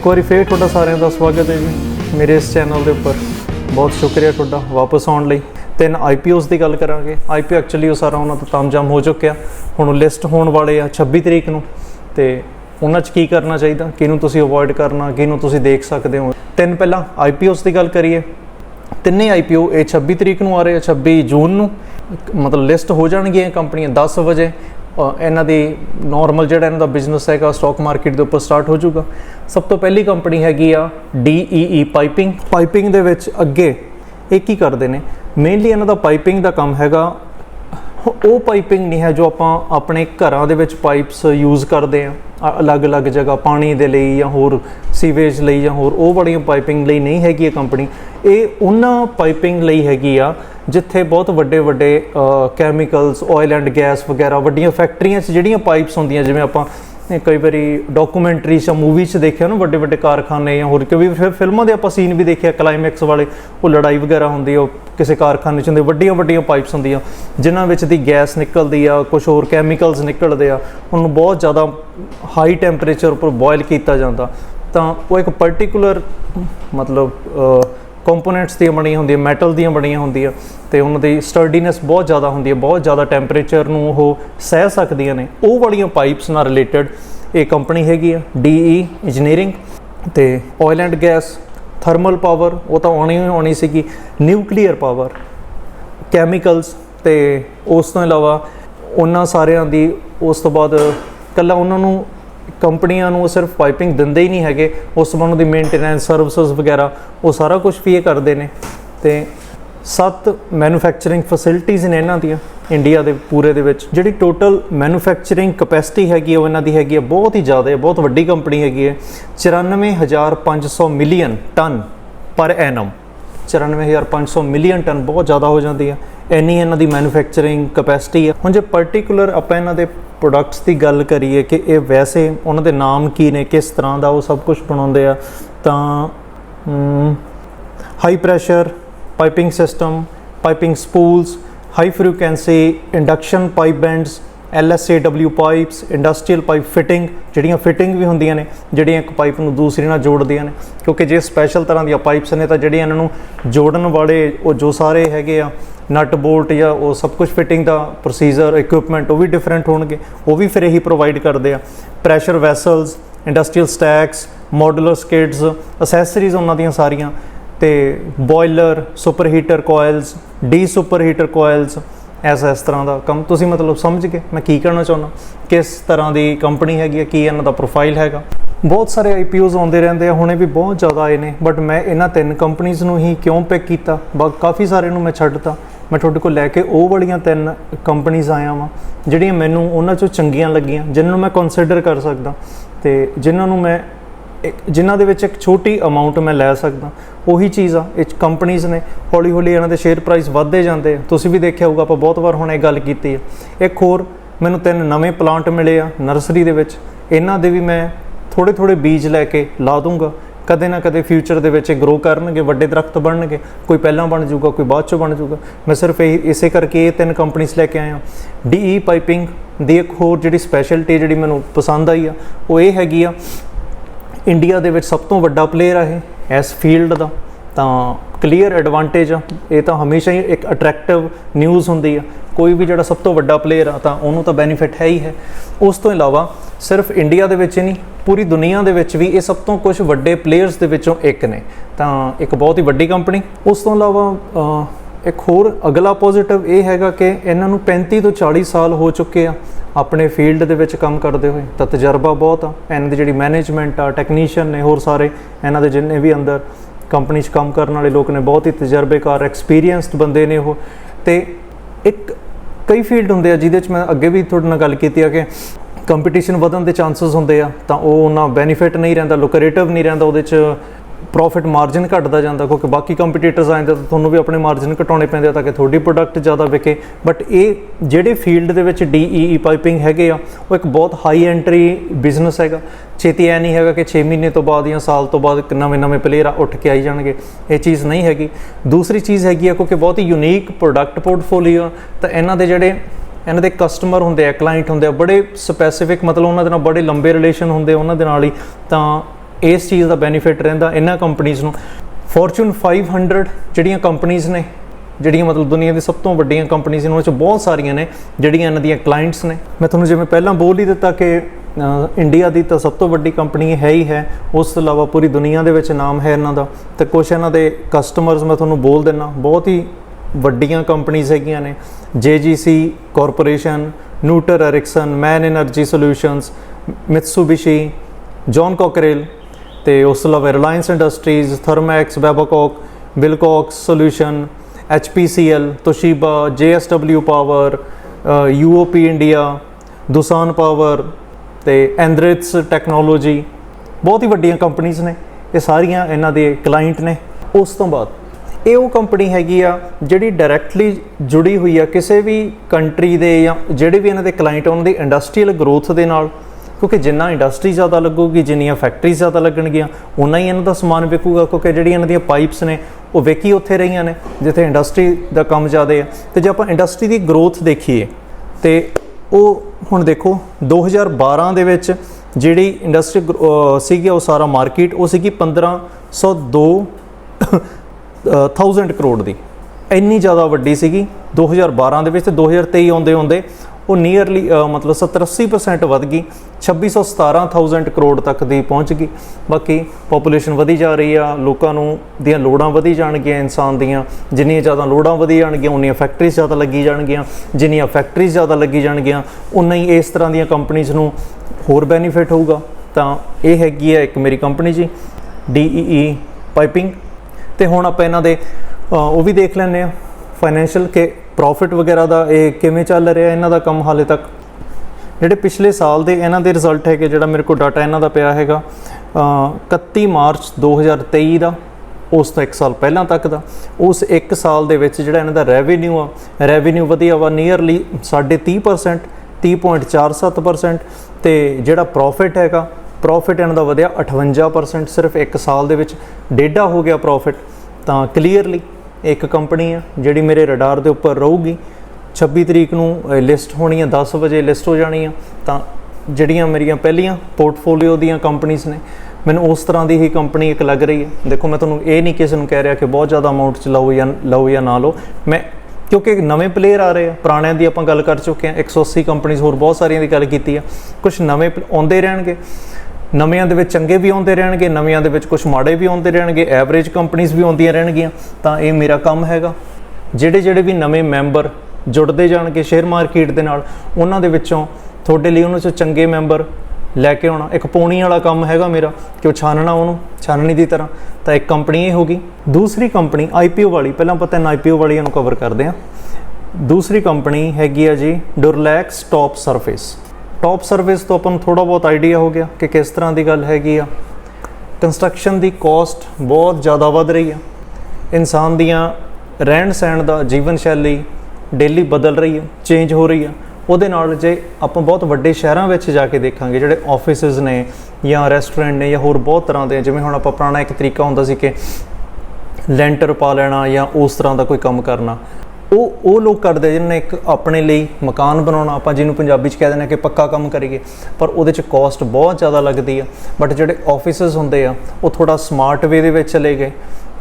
ਇੱਕ ਵਾਰੀ ਫੇਰ ਤੁਹਾਡਾ ਸਾਰਿਆਂ ਦਾ ਸਵਾਗਤ ਹੈ ਜੀ ਮੇਰੇ ਇਸ ਚੈਨਲ ਦੇ ਉੱਪਰ। ਬਹੁਤ ਸ਼ੁਕਰੀਆ ਤੁਹਾਡਾ ਵਾਪਸ ਆਉਣ ਲਈ। ਤਿੰਨ ਆਈਪੀਓਸ ਦੀ ਗੱਲ ਕਰਾਂਗੇ। ਆਈਪੀਓ ਐਕਚੁਅਲੀ ਉਹ ਸਾਰਾ ਉਹਨਾਂ ਦਾ ਤਾਮਜਾਮ ਹੋ ਚੁੱਕਿਆ। ਹੁਣ ਉਹ ਲਿਸਟ ਹੋਣ ਵਾਲੇ ਆ 26 ਤਰੀਕ ਨੂੰ। ਤੇ ਉਹਨਾਂ 'ਚ ਕੀ ਕਰਨਾ ਚਾਹੀਦਾ? ਕਿਹਨੂੰ ਤੁਸੀਂ ਅਵੋਇਡ ਕਰਨਾ? ਕਿਹਨੂੰ ਤੁਸੀਂ ਦੇਖ ਸਕਦੇ ਹੋ? ਤਿੰਨ ਪਹਿਲਾਂ ਆਈਪੀਓਸ ਦੀ ਗੱਲ ਕਰੀਏ। ਤਿੰਨੇ ਆਈਪੀਓ ਇਹ 26 ਤਰੀਕ ਨੂੰ ਆ ਰਹੇ ਆ 26 ਜੂਨ ਨੂੰ। ਮਤਲਬ ਲਿਸਟ ਹੋ ਜਾਣਗੀਆਂ ਕੰਪਨੀਆਂ 10 ਵਜੇ। ਇਹਨਾਂ ਦੀ ਨਾਰਮਲ ਜਿਹੜਾ ਇਹਨਾਂ ਦਾ ਬਿਜ਼ਨਸ ਹੈਗਾ ਸਟਾਕ ਮਾਰਕੀਟ ਦੇ ਉੱਪਰ ਸਟਾਰਟ ਹੋ ਜਾਊਗਾ। ਸਭ ਤੋਂ ਪਹਿਲੀ ਕੰਪਨੀ ਹੈਗੀ ਆ DEE ਪਾਈਪਿੰਗ ਪਾਈਪਿੰਗ ਦੇ ਵਿੱਚ ਅੱਗੇ ਇਹ ਕੀ ਕਰਦੇ ਨੇ? ਮੇਨਲੀ ਇਹਨਾਂ ਦਾ ਪਾਈਪਿੰਗ ਦਾ ਕੰਮ ਹੈਗਾ। ਉਹ ਪਾਈਪਿੰਗ ਨਹੀਂ ਹੈ ਜੋ ਆਪਾਂ ਆਪਣੇ ਘਰਾਂ ਦੇ ਵਿੱਚ ਪਾਈਪਸ ਯੂਜ਼ ਕਰਦੇ ਆ ਅਲੱਗ-ਅਲੱਗ ਜਗ੍ਹਾ ਪਾਣੀ ਦੇ ਲਈ ਜਾਂ ਹੋਰ ਸੀਵੇਜ ਲਈ ਜਾਂ ਹੋਰ ਉਹ ਵਾਲੀਆਂ ਪਾਈਪਿੰਗ ਲਈ ਨਹੀਂ ਹੈਗੀ ਇਹ ਕੰਪਨੀ ਇਹ ਉਹਨਾਂ ਪਾਈਪਿੰਗ ਲਈ ਹੈਗੀ ਆ ਜਿੱਥੇ ਬਹੁਤ ਵੱਡੇ ਵੱਡੇ ਕੈਮੀਕਲਸ ਆਇਲ ਐਂਡ ਗੈਸ ਵਗੈਰਾ ਵੱਡੀਆਂ ਫੈਕਟਰੀਆਂ 'ਚ ਜਿਹੜੀਆਂ ਪਾਈਪਸ ਹੁੰਦੀਆਂ, ਜਿਵੇਂ ਆਪਾਂ ਕਈ ਵਾਰੀ ਡਾਕੂਮੈਂਟਰੀ ਜਾਂ ਮੂਵੀ 'ਚ ਦੇਖਿਆ ਨਾ, ਵੱਡੇ ਵੱਡੇ ਕਾਰਖਾਨੇ ਜਾਂ ਹੋਰ ਕਿਉਂਕਿ ਫਿਰ ਫਿਲਮਾਂ ਦੇ ਆਪਾਂ ਸੀਨ ਵੀ ਦੇਖਿਆ ਕਲਾਈਮੈਕਸ ਵਾਲੇ, ਉਹ ਲੜਾਈ ਵਗੈਰਾ ਹੁੰਦੀ ਉਹ ਕਿਸੇ ਕਾਰਖਾਨੇ 'ਚ ਹੁੰਦੇ ਵੱਡੀਆਂ ਵੱਡੀਆਂ ਪਾਈਪਸ ਹੁੰਦੀਆਂ, ਜਿਨ੍ਹਾਂ ਵਿੱਚ ਦੀ ਗੈਸ ਨਿਕਲਦੀ ਆ ਕੁਝ ਹੋਰ ਕੈਮੀਕਲਸ ਨਿਕਲਦੇ ਆ, ਉਹਨੂੰ ਬਹੁਤ ਜ਼ਿਆਦਾ ਹਾਈ ਟੈਂਪਰੇਚਰ ਉੱਪਰ ਬੋਇਲ ਕੀਤਾ ਜਾਂਦਾ। ਤਾਂ ਉਹ ਇੱਕ ਪਾਰਟਿਕੂਲਰ ਮਤਲਬ ਕੰਪੋਨੈਂਟਸ ਦੀਆਂ ਬਣੀਆਂ ਹੁੰਦੀਆਂ, ਮੈਟਲ ਦੀਆਂ ਬਣੀਆਂ ਹੁੰਦੀਆਂ ਤੇ ਉਹਨਾਂ ਦੀ ਸਟਰਡੀਨੈਸ ਬਹੁਤ ਜ਼ਿਆਦਾ ਹੁੰਦੀ ਹੈ, ਬਹੁਤ ਜ਼ਿਆਦਾ ਟੈਂਪਰੇਚਰ ਨੂੰ ਉਹ ਸਹਿ ਸਕਦੀਆਂ ਨੇ। ਉਹ ਵਾਲੀਆਂ ਪਾਈਪਸ ਨਾਲ ਰਿਲੇਟਡ ਇਹ ਕੰਪਨੀ ਹੈਗੀ ਆ DE ਇੰਜੀਨੀਅਰਿੰਗ ਤੇ oil and gas, thermal power, ਉਹ ਤਾਂ ਆਉਣੀ ਹੀ ਆਉਣੀ ਸੀਗੀ, ਨਿਊਕਲੀਅਰ ਪਾਵਰ, ਕੈਮੀਕਲਸ ਤੇ ਉਸ ਤੋਂ ਇਲਾਵਾ ਉਹਨਾਂ ਸਾਰਿਆਂ ਦੀ ਉਸ ਤੋਂ ਬਾਅਦ ਕੱਲਾ ਉਹਨਾਂ ਨੂੰ ਕੰਪਨੀਆਂ ਨੂੰ ਉਹ ਸਿਰਫ ਪਾਈਪਿੰਗ ਦਿੰਦੇ ਹੀ ਨਹੀਂ ਹੈਗੇ ਉਸ ਤੋਂ ਬਾਅਦ ਮੇਨਟੇਨੈਂਸ ਸਰਵਿਸਿਜ਼ ਵਗੈਰਾ, ਉਹ ਸਾਰਾ ਕੁਝ ਵੀ ਇਹ ਕਰਦੇ ਨੇ। ਤੇ ਸੱਤ ਮੈਨੂਫੈਕਚਰਿੰਗ ਫੈਸਿਲਿਟੀਆਂ ਨੇ ਇਹਨਾਂ ਦੀਆਂ ਇੰਡੀਆ ਦੇ, ਪੂਰੇ ਦੇ ਵਿੱਚ। ਜਿਹੜੀ ਟੋਟਲ ਮੈਨੂਫੈਕਚਰਿੰਗ ਕਪੈਸਿਟੀ ਹੈਗੀ ਉਹ ਇਹਨਾਂ ਦੀ ਹੈਗੀ ਹੈ ਬਹੁਤ ਹੀ ਜ਼ਿਆਦਾ ਹੈ, ਬਹੁਤ ਵੱਡੀ ਕੰਪਨੀ ਹੈਗੀ ਹੈ। 94500 ਮਿਲੀਅਨ ਟਨ ਪਰ ਐਨਮ। 94500 ਮਿਲੀਅਨ ਟਨ ਬਹੁਤ ਜ਼ਿਆਦਾ ਹੋ ਜਾਂਦੀ ਆ। ਇੰਨੀ ਇਹਨਾਂ ਦੀ ਮੈਨੂਫੈਕਚਰਿੰਗ ਕਪੈਸਿਟੀ ਆ। ਹੁਣ ਜੇ ਪਾਰਟਿਕੂਲਰ ਆਪਾਂ ਇਹਨਾਂ ਦੇ ਪ੍ਰੋਡਕਟਸ ਦੀ ਗੱਲ ਕਰੀਏ ਕਿ ਇਹ ਵੈਸੇ ਉਹਨਾਂ ਦੇ ਨਾਮ ਕੀ ਨੇ, ਕਿਸ ਤਰ੍ਹਾਂ ਦਾ ਉਹ ਸਭ ਕੁਝ ਬਣਾਉਂਦੇ ਆ, ਤਾਂ high pressure piping system piping spools high frequency induction pipe bends LSAW pipes, industrial pipe fitting, ਜਿਹੜੀਆਂ ਫਿਟਿੰਗ ਵੀ ਹੁੰਦੀਆਂ ਨੇ, ਜਿਹੜੀਆਂ ਇੱਕ ਪਾਈਪ ਨੂੰ ਦੂਸਰੀ ਨਾਲ ਜੋੜਦੀਆਂ ਨੇ। ਕਿਉਂਕਿ ਜੇ ਸਪੈਸ਼ਲ ਤਰ੍ਹਾਂ ਦੀਆਂ ਪਾਈਪਸ ਨੇ ਤਾਂ ਜਿਹੜੀਆਂ ਇਹਨਾਂ ਨੂੰ ਜੋੜਨ ਵਾਲੇ ਉਹ ਜੋ ਸਾਰੇ ਹੈਗੇ ਆ, ਨਟ ਬੋਲਟ ਜਾਂ ਉਹ ਸਭ ਕੁਝ ਫਿਟਿੰਗ ਦਾ ਪ੍ਰੋਸੀਜਰ ਇਕਵਿਪਮੈਂਟ ਉਹ ਵੀ ਡਿਫਰੈਂਟ ਹੋਣਗੇ, ਉਹ ਵੀ ਫਿਰ ਇਹੀ ਪ੍ਰੋਵਾਈਡ ਕਰਦੇ ਆ। Pressure vessels industrial stacks modular skids accessories ਉਹਨਾਂ ਦੀਆਂ ਸਾਰੀਆਂ ਤੇ boiler super heater coils D super heater coils ਐਸਾ ਇਸ ਤਰ੍ਹਾਂ ਦਾ ਕੰਮ? ਤੁਸੀਂ ਮਤਲਬ ਸਮਝ ਗਏ? ਮੈਂ ਕੀ ਕਰਨਾ ਚਾਹੁੰਦਾ? ਕਿਸ ਤਰ੍ਹਾਂ ਦੀ ਕੰਪਨੀ ਹੈਗੀ ਹੈ ਕੀ ਇਹਨਾਂ ਦਾ ਪ੍ਰੋਫਾਈਲ ਹੈਗਾ? ਬਹੁਤ ਸਾਰੇ ਆਈਪੀਓਜ਼ ਆਉਂਦੇ ਰਹਿੰਦੇ ਆ, ਹੁਣੇ ਵੀ ਬਹੁਤ ਜ਼ਿਆਦਾ ਆਏ ਨੇ ਬਟ ਮੈਂ ਇਹਨਾਂ ਤਿੰਨ ਕੰਪਨੀਆਂ ਨੂੰ ਹੀ ਕਿਉਂ ਪਿਕ ਕੀਤਾ? ਬਾ, ਕਾਫੀ ਸਾਰੇ ਨੂੰ ਮੈਂ ਛੱਡਤਾ। ਮੈਂ ਤੁਹਾਡੇ ਕੋਲ ਲੈ ਕੇ ਉਹ ਵਾਲੀਆਂ ਤਿੰਨ ਕੰਪਨੀਆਂ ਆਇਆ ਵਾਂ, ਜਿਹੜੀਆਂ ਮੈਨੂੰ ਉਹਨਾਂ ਚੋਂ ਚੰਗੀਆਂ ਲੱਗੀਆਂ, ਜਿਨ੍ਹਾਂ ਨੂੰ ਮੈਂ ਕੰਸੀਡਰ ਕਰ ਸਕਦਾ। ਤੇ ਜਿਨ੍ਹਾਂ ਨੂੰ ਮੈਂ ਜਿਨ੍ਹਾਂ ਦੇ ਵਿੱਚ ਇੱਕ ਛੋਟੀ ਅਮਾਉਂਟ ਮੈਂ ਲੈ ਸਕਦਾ। ਉਹੀ ਚੀਜ਼ ਆ, ਇਹ ਕੰਪਨੀਆਂ ਨੇ। ਹੌਲੀ ਹੌਲੀ ਇਹਨਾਂ ਦੇ ਸ਼ੇਅਰ ਪ੍ਰਾਈਸ ਵੱਧਦੇ ਜਾਂਦੇ ਆ। ਤੁਸੀਂ ਵੀ ਦੇਖਿਆ ਹੋਊਗਾ, ਆਪਾਂ ਬਹੁਤ ਵਾਰ ਹੁਣ ਇਹ ਗੱਲ ਕੀਤੀ ਹੈ ਇੱਕ ਹੋਰ, ਮੈਨੂੰ ਤਿੰਨ ਨਵੇਂ ਪਲਾਂਟ ਮਿਲੇ ਆ ਨਰਸਰੀ ਦੇ ਵਿੱਚ। ਇਹਨਾਂ ਦੇ ਵੀ ਮੈਂ ਥੋੜੇ ਥੋੜੇ ਬੀਜ ਲੈ ਕੇ ਲਾ ਦੂੰਗਾ। ਕਦੇ ਨਾ ਕਦੇ ਫਿਊਚਰ ਦੇ ਵਿੱਚ ਗਰੋ ਕਰਨਗੇ, ਵੱਡੇ ਦਰਖਤ ਬਣਨਗੇ। ਕੋਈ ਪਹਿਲਾਂ ਬਣ ਜਾਊਗਾ, ਕੋਈ ਬਾਅਦ ਚੋਂ ਬਣ ਜਾਊਗਾ। ਮੈਂ ਸਿਰਫ ਇਹ, ਇਸੇ ਕਰਕੇ ਇਹ ਤਿੰਨ ਕੰਪਨੀਆਂ ਲੈ ਕੇ ਆਇਆ। ਡੀਈ ਪਾਈਪਿੰਗ ਦੀ ਇੱਕ ਹੋਰ ਜਿਹੜੀ ਸਪੈਸ਼ਲਟੀ ਜਿਹੜੀ ਮੈਨੂੰ ਪਸੰਦ ਆਈ ਆ, ਉਹ ਇਹ ਹੈਗੀ ਆ ਇੰਡੀਆ ਦੇ ਵਿੱਚ ਸਭ ਤੋਂ ਵੱਡਾ ਪਲੇਅਰ ਆ ਇਹ, ਇਸ ਫੀਲਡ ਦਾ, ਤਾਂ ਕਲੀਅਰ ਐਡਵਾਂਟੇਜ ਆ। ਇਹ ਤਾਂ ਹਮੇਸ਼ਾ ਹੀ ਇੱਕ ਅਟਰੈਕਟਿਵ ਨਿਊਜ਼ ਹੁੰਦੀ ਆ। ਕੋਈ ਵੀ ਜਿਹੜਾ ਸਭ ਤੋਂ ਵੱਡਾ ਪਲੇਅਰ ਆ, ਤਾਂ ਉਹਨੂੰ ਤਾਂ ਬੈਨੀਫਿਟ ਹੈ ਹੀ ਹੈ। ਉਸ ਤੋਂ ਇਲਾਵਾ ਸਿਰਫ ਇੰਡੀਆ ਦੇ ਵਿੱਚ ਹੀ ਨਹੀਂ, ਪੂਰੀ ਦੁਨੀਆ ਦੇ ਵਿੱਚ ਵੀ ਇਹ ਸਭ ਤੋਂ ਕੁਝ ਵੱਡੇ ਪਲੇਅਰਸ ਦੇ ਵਿੱਚੋਂ ਇੱਕ ਨੇ। ਤਾਂ ਇੱਕ ਬਹੁਤ ਹੀ ਵੱਡੀ ਕੰਪਨੀ ਉਸ ਤੋਂ ਇਲਾਵਾ ਇੱਕ ਹੋਰ ਅਗਲਾ ਪੋਜ਼ਿਟਿਵ ਇਹ ਹੈਗਾ ਕਿ ਇਹਨਾਂ ਨੂੰ 35 ਤੋਂ 40 ਸਾਲ ਹੋ ਚੁੱਕੇ ਆ, ਆਪਣੇ ਫੀਲਡ ਦੇ ਵਿੱਚ ਕੰਮ ਕਰਦੇ ਹੋਏ। ਤਾਂ ਤਜਰਬਾ ਬਹੁਤ ਆ, ਇਹਨਾਂ ਦੀ ਜਿਹੜੀ ਮੈਨੇਜਮੈਂਟ ਆ ਟੈਕਨੀਸ਼ੀਅਨ ਨੇ ਹੋਰ ਸਾਰੇ ਇਹਨਾਂ ਦੇ ਜਿੰਨੇ ਵੀ ਅੰਦਰ ਕੰਪਨੀ 'ਚ ਕੰਮ ਕਰਨ ਵਾਲੇ ਲੋਕ ਨੇ, ਬਹੁਤ ਹੀ ਤਜਰਬੇਕਾਰ ਐਕਸਪੀਰੀਅੰਸਡ ਬੰਦੇ ਨੇ ਉਹ। ਤੇ ਇੱਕ ਕਈ ਫੀਲਡ ਹੁੰਦੇ ਆ ਜਿਹਦੇ 'ਚ ਮੈਂ ਅੱਗੇ ਵੀ ਤੁਹਾਡੇ ਨਾਲ ਗੱਲ ਕੀਤੀ ਆ ਕਿ ਕੰਪੀਟੀਸ਼ਨ ਵਧਣ ਦੇ ਚਾਂਸਸ ਹੁੰਦੇ ਆ, ਤਾਂ ਉਹ ਉਹਨਾਂ ਬੈਨੀਫਿਟ ਨਹੀਂ ਰਹਿੰਦਾ ਲੁਕਰੇਟਿਵ ਨਹੀਂ ਰਹਿੰਦਾ ਉਹਦੇ 'ਚ ਪ੍ਰੋਫਿਟ ਮਾਰਜਨ ਘਟਦਾ ਜਾਂਦਾ ਕਿਉਂਕਿ ਬਾਕੀ ਕੰਪੀਟੀਟਰਸ ਆ ਜਾਂਦੇ ਤਾਂ ਤੁਹਾਨੂੰ ਵੀ ਆਪਣੇ ਮਾਰਜਨ ਘਟਾਉਣੇ ਪੈਂਦੇ ਆ ਤਾਂ ਕਿ ਤੁਹਾਡੀ ਪ੍ਰੋਡਕਟ ਜ਼ਿਆਦਾ ਵਿਕੇ। ਬਟ ਇਹ ਜਿਹੜੇ ਫੀਲਡ ਦੇ ਵਿੱਚ DEE ਪਾਈਪਿੰਗ ਹੈਗੇ ਆ, ਉਹ ਇੱਕ ਬਹੁਤ ਹਾਈ ਐਂਟਰੀ ਬਿਜ਼ਨਸ ਹੈਗਾ। ਛੇਤੀ ਐ ਨਹੀਂ ਹੈਗਾ ਕਿ 6 ਮਹੀਨੇ ਤੋਂ ਬਾਅਦ ਜਾਂ ਸਾਲ ਤੋਂ ਬਾਅਦ ਨਵੇਂ ਨਵੇਂ ਪਲੇਅਰ ਉੱਠ ਕੇ ਆਈ ਜਾਣਗੇ। ਇਹ ਚੀਜ਼ ਨਹੀਂ ਹੈਗੀ। ਦੂਸਰੀ ਚੀਜ਼ ਹੈਗੀ ਆ ਕਿਉਂਕਿ ਬਹੁਤ ਹੀ ਯੂਨੀਕ ਪ੍ਰੋਡਕਟ ਪੋਰਟਫੋਲੀਓ ਤਾਂ ਇਹਨਾਂ ਦੇ ਜਿਹੜੇ ਇਹਨਾਂ ਦੇ ਕਸਟਮਰ ਹੁੰਦੇ ਆ ਕਲਾਇੰਟ ਹੁੰਦੇ ਆ, ਬੜੇ ਸਪੈਸੀਫਿਕ ਮਤਲਬ ਉਹਨਾਂ ਦੇ ਨਾਲ ਬੜੇ ਲੰਬੇ ਰਿਲੇਸ਼ਨ ਹੁੰਦੇ ਉਹਨਾਂ ਦੇ ਨਾਲ ਹੀ ਤਾਂ ਇਸ ਚੀਜ਼ ਦਾ ਬੈਨੀਫਿਟ ਰਹਿੰਦਾ ਇਹਨਾਂ ਕੰਪਨੀਆਂ ਨੂੰ। ਫੋਰਚੂਨ 500 ਜਿਹੜੀਆਂ ਕੰਪਨੀਆਂ ਨੇ, ਜਿਹੜੀਆਂ ਮਤਲਬ ਦੁਨੀਆ ਦੀ ਸਭ ਤੋਂ ਵੱਡੀਆਂ ਕੰਪਨੀਆਂ ਨੇ, ਉਹਨਾਂ 'ਚ ਬਹੁਤ ਸਾਰੀਆਂ ਨੇ, ਜਿਹੜੀਆਂ ਇਹਨਾਂ ਦੀਆਂ ਕਲਾਇੰਟਸ ਨੇ। ਮੈਂ ਤੁਹਾਨੂੰ ਜਿਵੇਂ ਪਹਿਲਾਂ ਬੋਲ ਹੀ ਦਿੱਤਾ ਕਿ ਇੰਡੀਆ ਦੀ ਤਾਂ ਸਭ ਤੋਂ ਵੱਡੀ ਕੰਪਨੀ ਹੈ ਹੀ ਹੈ, ਉਸ ਤੋਂ ਇਲਾਵਾ ਪੂਰੀ ਦੁਨੀਆ ਦੇ ਵਿੱਚ ਨਾਮ ਹੈ ਇਹਨਾਂ ਦਾ। ਤੇ ਕੁਝ ਇਹਨਾਂ ਦੇ ਕਸਟਮਰਸ ਮੈਂ ਤੁਹਾਨੂੰ ਬੋਲ ਦਿੰਨਾ, ਬਹੁਤ ਹੀ ਵੱਡੀਆਂ ਕੰਪਨੀਆਂ ਹੈਗੀਆਂ ਨੇ। JGC corporation Nooter Eriksen MAN energy solutions Mitsubishi John Cockerill ਤੇ ਉਸ ਤੋਂ ਇਲਾਵਾ Reliance Industries Thermax Babcock Wilcox solution HPCL Toshiba JSW power UOP India Doosan power ਤੇ ਐਂਡਰਿਟਸ ਟੈਕਨੋਲੋਜੀ ਬਹੁਤ ਹੀ ਵੱਡੀਆਂ ਕੰਪਨੀਆਂ ਨੇ। ਇਹ ਸਾਰੀਆਂ ਇਹਨਾਂ ਦੇ ਕਲਾਇੰਟ ਨੇ। ਉਸ ਤੋਂ ਬਾਅਦ ਇਹ ਉਹ ਕੰਪਨੀ ਹੈਗੀ ਆ ਜਿਹੜੀ ਡਾਇਰੈਕਟਲੀ ਜੁੜੀ ਹੋਈ ਆ ਕਿਸੇ ਵੀ ਕੰਟਰੀ ਦੇ ਜਾਂ ਜਿਹੜੇ ਵੀ ਇਹਨਾਂ ਦੇ ਕਲਾਇੰਟ ਉਹਨਾਂ ਦੀ ਇੰਡਸਟਰੀਅਲ ਗਰੋਥ ਦੇ ਨਾਲ ਕਿਉਂਕਿ ਜਿੰਨਾ ਇੰਡਸਟਰੀ ਜ਼ਿਆਦਾ ਲੱਗੂਗੀ, ਜਿੰਨੀਆਂ ਫੈਕਟਰੀ ਜ਼ਿਆਦਾ ਲੱਗਣਗੀਆਂ ਉਨਾ ਹੀ ਇਹਨਾਂ ਦਾ ਸਮਾਨ ਵਿਕੂਗਾ, ਕਿਉਂਕਿ ਜਿਹੜੀਆਂ ਇਹਨਾਂ ਦੀਆਂ ਪਾਈਪਸ ਨੇ, ਉਹ ਵੇਖੀ ਉੱਥੇ ਰਹੀਆਂ ਨੇ, ਜਿੱਥੇ ਇੰਡਸਟਰੀ ਦਾ ਕੰਮ ਜ਼ਿਆਦਾ ਹੈ। ਤੇ ਜੇ ਆਪਾਂ ਇੰਡਸਟਰੀ ਦੀ ਗਰੋਥ ਦੇਖੀਏ, ਤੇ ਉਹ ਹੁਣ ਦੇਖੋ 2012 ਦੇ ਵਿੱਚ ਜਿਹੜੀ ਇੰਡਸਟਰੀ ਸੀਗੀ, ਉਹ ਸਾਰਾ ਮਾਰਕੀਟ ਉਹ ਸੀਗੀ 1502 1000 ਕਰੋੜ ਦੀ। ਇੰਨੀ ਜ਼ਿਆਦਾ ਵੱਡੀ ਸੀਗੀ 2012 ਦੇ ਵਿੱਚ ਤੇ 2023 ਆਉਂਦੇ ਆਉਂਦੇ ਉਹ ਨੀਅਰਲੀ ਮਤਲਬ 70-80% ਵੱਧ ਗਈ 2617,000 ਕਰੋੜ ਤੱਕ ਦੀ ਪਹੁੰਚ ਗਈ। ਬਾਕੀ ਪੋਪੂਲੇਸ਼ਨ ਵਧੀ ਜਾ ਰਹੀ ਆ ਲੋਕਾਂ ਨੂੰ ਦੀਆਂ ਲੋੜਾਂ ਵਧੀ ਜਾਣਗੀਆਂ ਇਨਸਾਨ ਦੀਆਂ। ਜਿੰਨੀਆਂ ਜ਼ਿਆਦਾ ਲੋੜਾਂ ਵਧੀ ਜਾਣਗੀਆਂ ਉਨੀਆਂ ਫੈਕਟਰੀਜ਼ ਜ਼ਿਆਦਾ ਲੱਗੀ ਜਾਣਗੀਆਂ। ਜਿੰਨੀਆਂ ਫੈਕਟਰੀਜ਼ ਜ਼ਿਆਦਾ ਲੱਗੀ ਜਾਣਗੀਆਂ ਉਨਾ ਹੀ ਇਸ ਤਰ੍ਹਾਂ ਦੀਆਂ ਕੰਪਨੀਆਂ ਨੂੰ ਹੋਰ ਬੈਨੀਫਿਟ ਹੋਊਗਾ। ਤਾਂ ਇਹ ਹੈਗੀ ਹੈ ਇੱਕ ਮੇਰੀ ਕੰਪਨੀ ਜੀ DEE ਪਾਈਪਿੰਗ ਤੇ ਹੁਣ ਆਪਾਂ ਇਹਨਾਂ ਦੇ ਉਹ ਵੀ ਦੇਖ ਲੈਂਦੇ ਆ ਫਾਈਨੈਂਸ਼ੀਅਲ ਕਿ ਪ੍ਰੋਫਿਟ ਵਗੈਰਾ ਦਾ ਇਹ ਕਿਵੇਂ ਚੱਲ ਰਿਹਾ ਇਹਨਾਂ ਦਾ ਕੰਮ ਹਾਲੇ ਤੱਕ? ਜਿਹੜੇ ਪਿਛਲੇ ਸਾਲ ਦੇ ਇਹਨਾਂ ਦੇ ਰਿਜ਼ਲਟ ਹੈਗੇ ਜਿਹੜਾ ਮੇਰੇ ਕੋਲ ਡਾਟਾ ਇਹਨਾਂ ਦਾ ਪਿਆ ਹੈਗਾ ਅ, 31 ਮਾਰਚ 2023 ਦਾ ਉਸ ਤੋਂ 1 ਸਾਲ ਪਹਿਲਾਂ ਤੱਕ ਦਾ। ਉਸ 1 ਸਾਲ ਦੇ ਵਿੱਚ ਜਿਹੜਾ ਇਹਨਾਂ ਦਾ ਰੈਵਨਿਊ ਆ ਰੈਵਨਿਊ ਵਧਿਆ ਵਾ ਨੀਅਰਲੀ 30% 30.47% ਤੇ ਜਿਹੜਾ ਪ੍ਰੋਫਿਟ ਹੈਗਾ ਪ੍ਰੋਫਿਟ ਇਹਨਾਂ ਦਾ ਵਧਿਆ 58% ਸਿਰਫ 1 ਸਾਲ ਦੇ ਵਿੱਚ। ਡੇਢਾ ਹੋ ਗਿਆ ਪ੍ਰੋਫਿਟ ਤਾਂ ਕਲੀਅਰਲੀ ਇੱਕ ਕੰਪਨੀ ਆ, ਜਿਹੜੀ ਮੇਰੇ ਰਡਾਰ ਦੇ ਉੱਪਰ ਰਹੂਗੀ। 26 ਤਰੀਕ ਨੂੰ ਲਿਸਟ ਹੋਣੀ ਆ 10 ਵਜੇ ਲਿਸਟ ਹੋ ਜਾਣੀ ਆ। ਤਾਂ ਜਿਹੜੀਆਂ ਮੇਰੀਆਂ ਪਹਿਲੀਆਂ ਪੋਰਟਫੋਲੀਓ ਦੀਆਂ ਕੰਪਨੀਆਂ ਨੇ, ਮੈਨੂੰ ਉਸ ਤਰ੍ਹਾਂ ਦੀ ਹੀ ਕੰਪਨੀ ਇੱਕ ਲੱਗ ਰਹੀ ਹੈ ਦੇਖੋ, ਮੈਂ ਤੁਹਾਨੂੰ ਇਹ ਨਹੀਂ ਕਿਸੇ ਨੂੰ ਕਹਿ ਰਿਹਾ ਕਿ ਬਹੁਤ ਜ਼ਿਆਦਾ ਅਮਾਉਂਟ ਚ ਲਓ ਜਾਂ ਲਓ ਜਾਂ ਨਾ ਲਓ। ਮੈਂ, ਕਿਉਂਕਿ ਨਵੇਂ ਪਲੇਅਰ ਆ ਰਹੇ ਆ, ਪੁਰਾਣਿਆਂ ਦੀ ਆਪਾਂ ਗੱਲ ਕਰ ਚੁੱਕੇ ਆ 180 ਕੰਪਨੀਆਂ ਹੋਰ ਬਹੁਤ ਸਾਰੀਆਂ ਦੀ ਗੱਲ ਕੀਤੀ ਆ। ਕੁਝ ਨਵੇਂ ਆਉਂਦੇ ਰਹਿਣਗੇ। ਨਵਿਆਂ ਦੇ ਵਿੱਚ ਚੰਗੇ ਵੀ ਆਉਂਦੇ ਰਹਿਣਗੇ, ਨਵਿਆਂ ਦੇ ਵਿੱਚ ਕੁਝ ਮਾੜੇ ਵੀ ਆਉਂਦੇ ਰਹਿਣਗੇ ਐਵਰੇਜ ਕੰਪਨੀਆਂ ਵੀ ਆਉਂਦੀਆਂ ਰਹਿਣਗੀਆਂ, ਤਾਂ ਇਹ ਮੇਰਾ ਕੰਮ ਹੈਗਾ। ਜਿਹੜੇ ਜਿਹੜੇ ਵੀ ਨਵੇਂ ਮੈਂਬਰ ਜੁੜਦੇ ਜਾਣਗੇ ਸ਼ੇਅਰ ਮਾਰਕੀਟ ਦੇ ਨਾਲ, ਉਹਨਾਂ ਦੇ ਵਿੱਚੋਂ ਤੁਹਾਡੇ ਲਈ ਉਹਨਾਂ ਚੋਂ ਚੰਗੇ ਮੈਂਬਰ ਲੈ ਕੇ ਆਉਣਾ ਇੱਕ ਪੌਣੀ ਵਾਲਾ ਕੰਮ ਹੈਗਾ ਮੇਰਾ, ਕਿ ਉਹ ਛਾਨਣਾ ਉਹਨੂੰ, ਛਾਨਣੀ ਦੀ ਤਰ੍ਹਾਂ। ਤਾਂ ਇੱਕ ਕੰਪਨੀ ਇਹ ਹੋਗੀ ਦੂਸਰੀ ਕੰਪਨੀ ਆਈਪੀਓ ਵਾਲੀ, ਪਹਿਲਾਂ ਆਪਾਂ ਤਿੰਨ ਆਈਪੀਓ ਵਾਲੀਆਂ ਨੂੰ ਕਵਰ ਕਰਦੇ ਹਾਂ। ਦੂਸਰੀ ਕੰਪਨੀ ਹੈਗੀ ਆ ਜੀ Durlax top surface top service ਤੋਂ ਆਪਾਂ ਨੂੰ ਥੋੜਾ ਬਹੁਤ ਆਈਡੀਆ ਹੋ ਗਿਆ ਕਿ ਕਿਸ ਤਰ੍ਹਾਂ ਦੀ ਗੱਲ ਹੈਗੀ ਆ। ਕੰਸਟਰਕਸ਼ਨ ਦੀ ਕਾਸਟ ਬਹੁਤ ਜ਼ਿਆਦਾ ਵੱਧ ਰਹੀ ਆ। ਇਨਸਾਨ ਦੀਆਂ ਰਹਿਣ ਸਹਿਣ ਦਾ ਜੀਵਨ ਸ਼ੈਲੀ ਡੇਲੀ ਬਦਲ ਰਹੀ ਆ ਚੇਂਜ ਹੋ ਰਹੀ ਆ। ਉਹਦੇ ਨਾਲ ਜੇ ਆਪਾਂ ਬਹੁਤ ਵੱਡੇ ਸ਼ਹਿਰਾਂ ਵਿੱਚ ਜਾ ਕੇ ਦੇਖਾਂਗੇ, ਜਿਹੜੇ ਆਫਿਸਿਸ ਨੇ ਜਾਂ ਰੈਸਟੋਰੈਂਟ ਨੇ ਜਾਂ ਹੋਰ ਬਹੁਤ ਤਰ੍ਹਾਂ ਦੇ ਜਿਵੇਂ ਹੁਣ ਆਪਾਂ ਪੁਰਾਣਾ ਇੱਕ ਤਰੀਕਾ ਹੁੰਦਾ ਸੀ ਕਿ ਲੈਂਟਰ ਪਾ ਲੈਣਾ ਜਾਂ ਉਸ ਤਰ੍ਹਾਂ ਦਾ ਕੋਈ ਕੰਮ ਕਰਨਾ। ਉਹ ਉਹ ਲੋਕ ਕਰਦੇ ਜਿਹਨਾਂ ਨੇ ਇੱਕ ਆਪਣੇ ਲਈ ਮਕਾਨ ਬਣਾਉਣਾ, ਆਪਾਂ ਜਿਹਨੂੰ ਪੰਜਾਬੀ ਚ ਕਹਿ ਦਿੰਦੇ ਹਾਂ ਕਿ ਪੱਕਾ ਕੰਮ ਕਰੀਏ, ਪਰ ਉਹਦੇ ਚ ਕਾਸਟ ਬਹੁਤ ਜ਼ਿਆਦਾ ਲੱਗਦੀ ਆ। ਬਟ ਜਿਹੜੇ ਆਫਿਸਸ ਹੁੰਦੇ ਆ, ਉਹ ਥੋੜਾ ਸਮਾਰਟ ਵੇ ਦੇ ਵਿੱਚ ਚਲੇ ਗਏ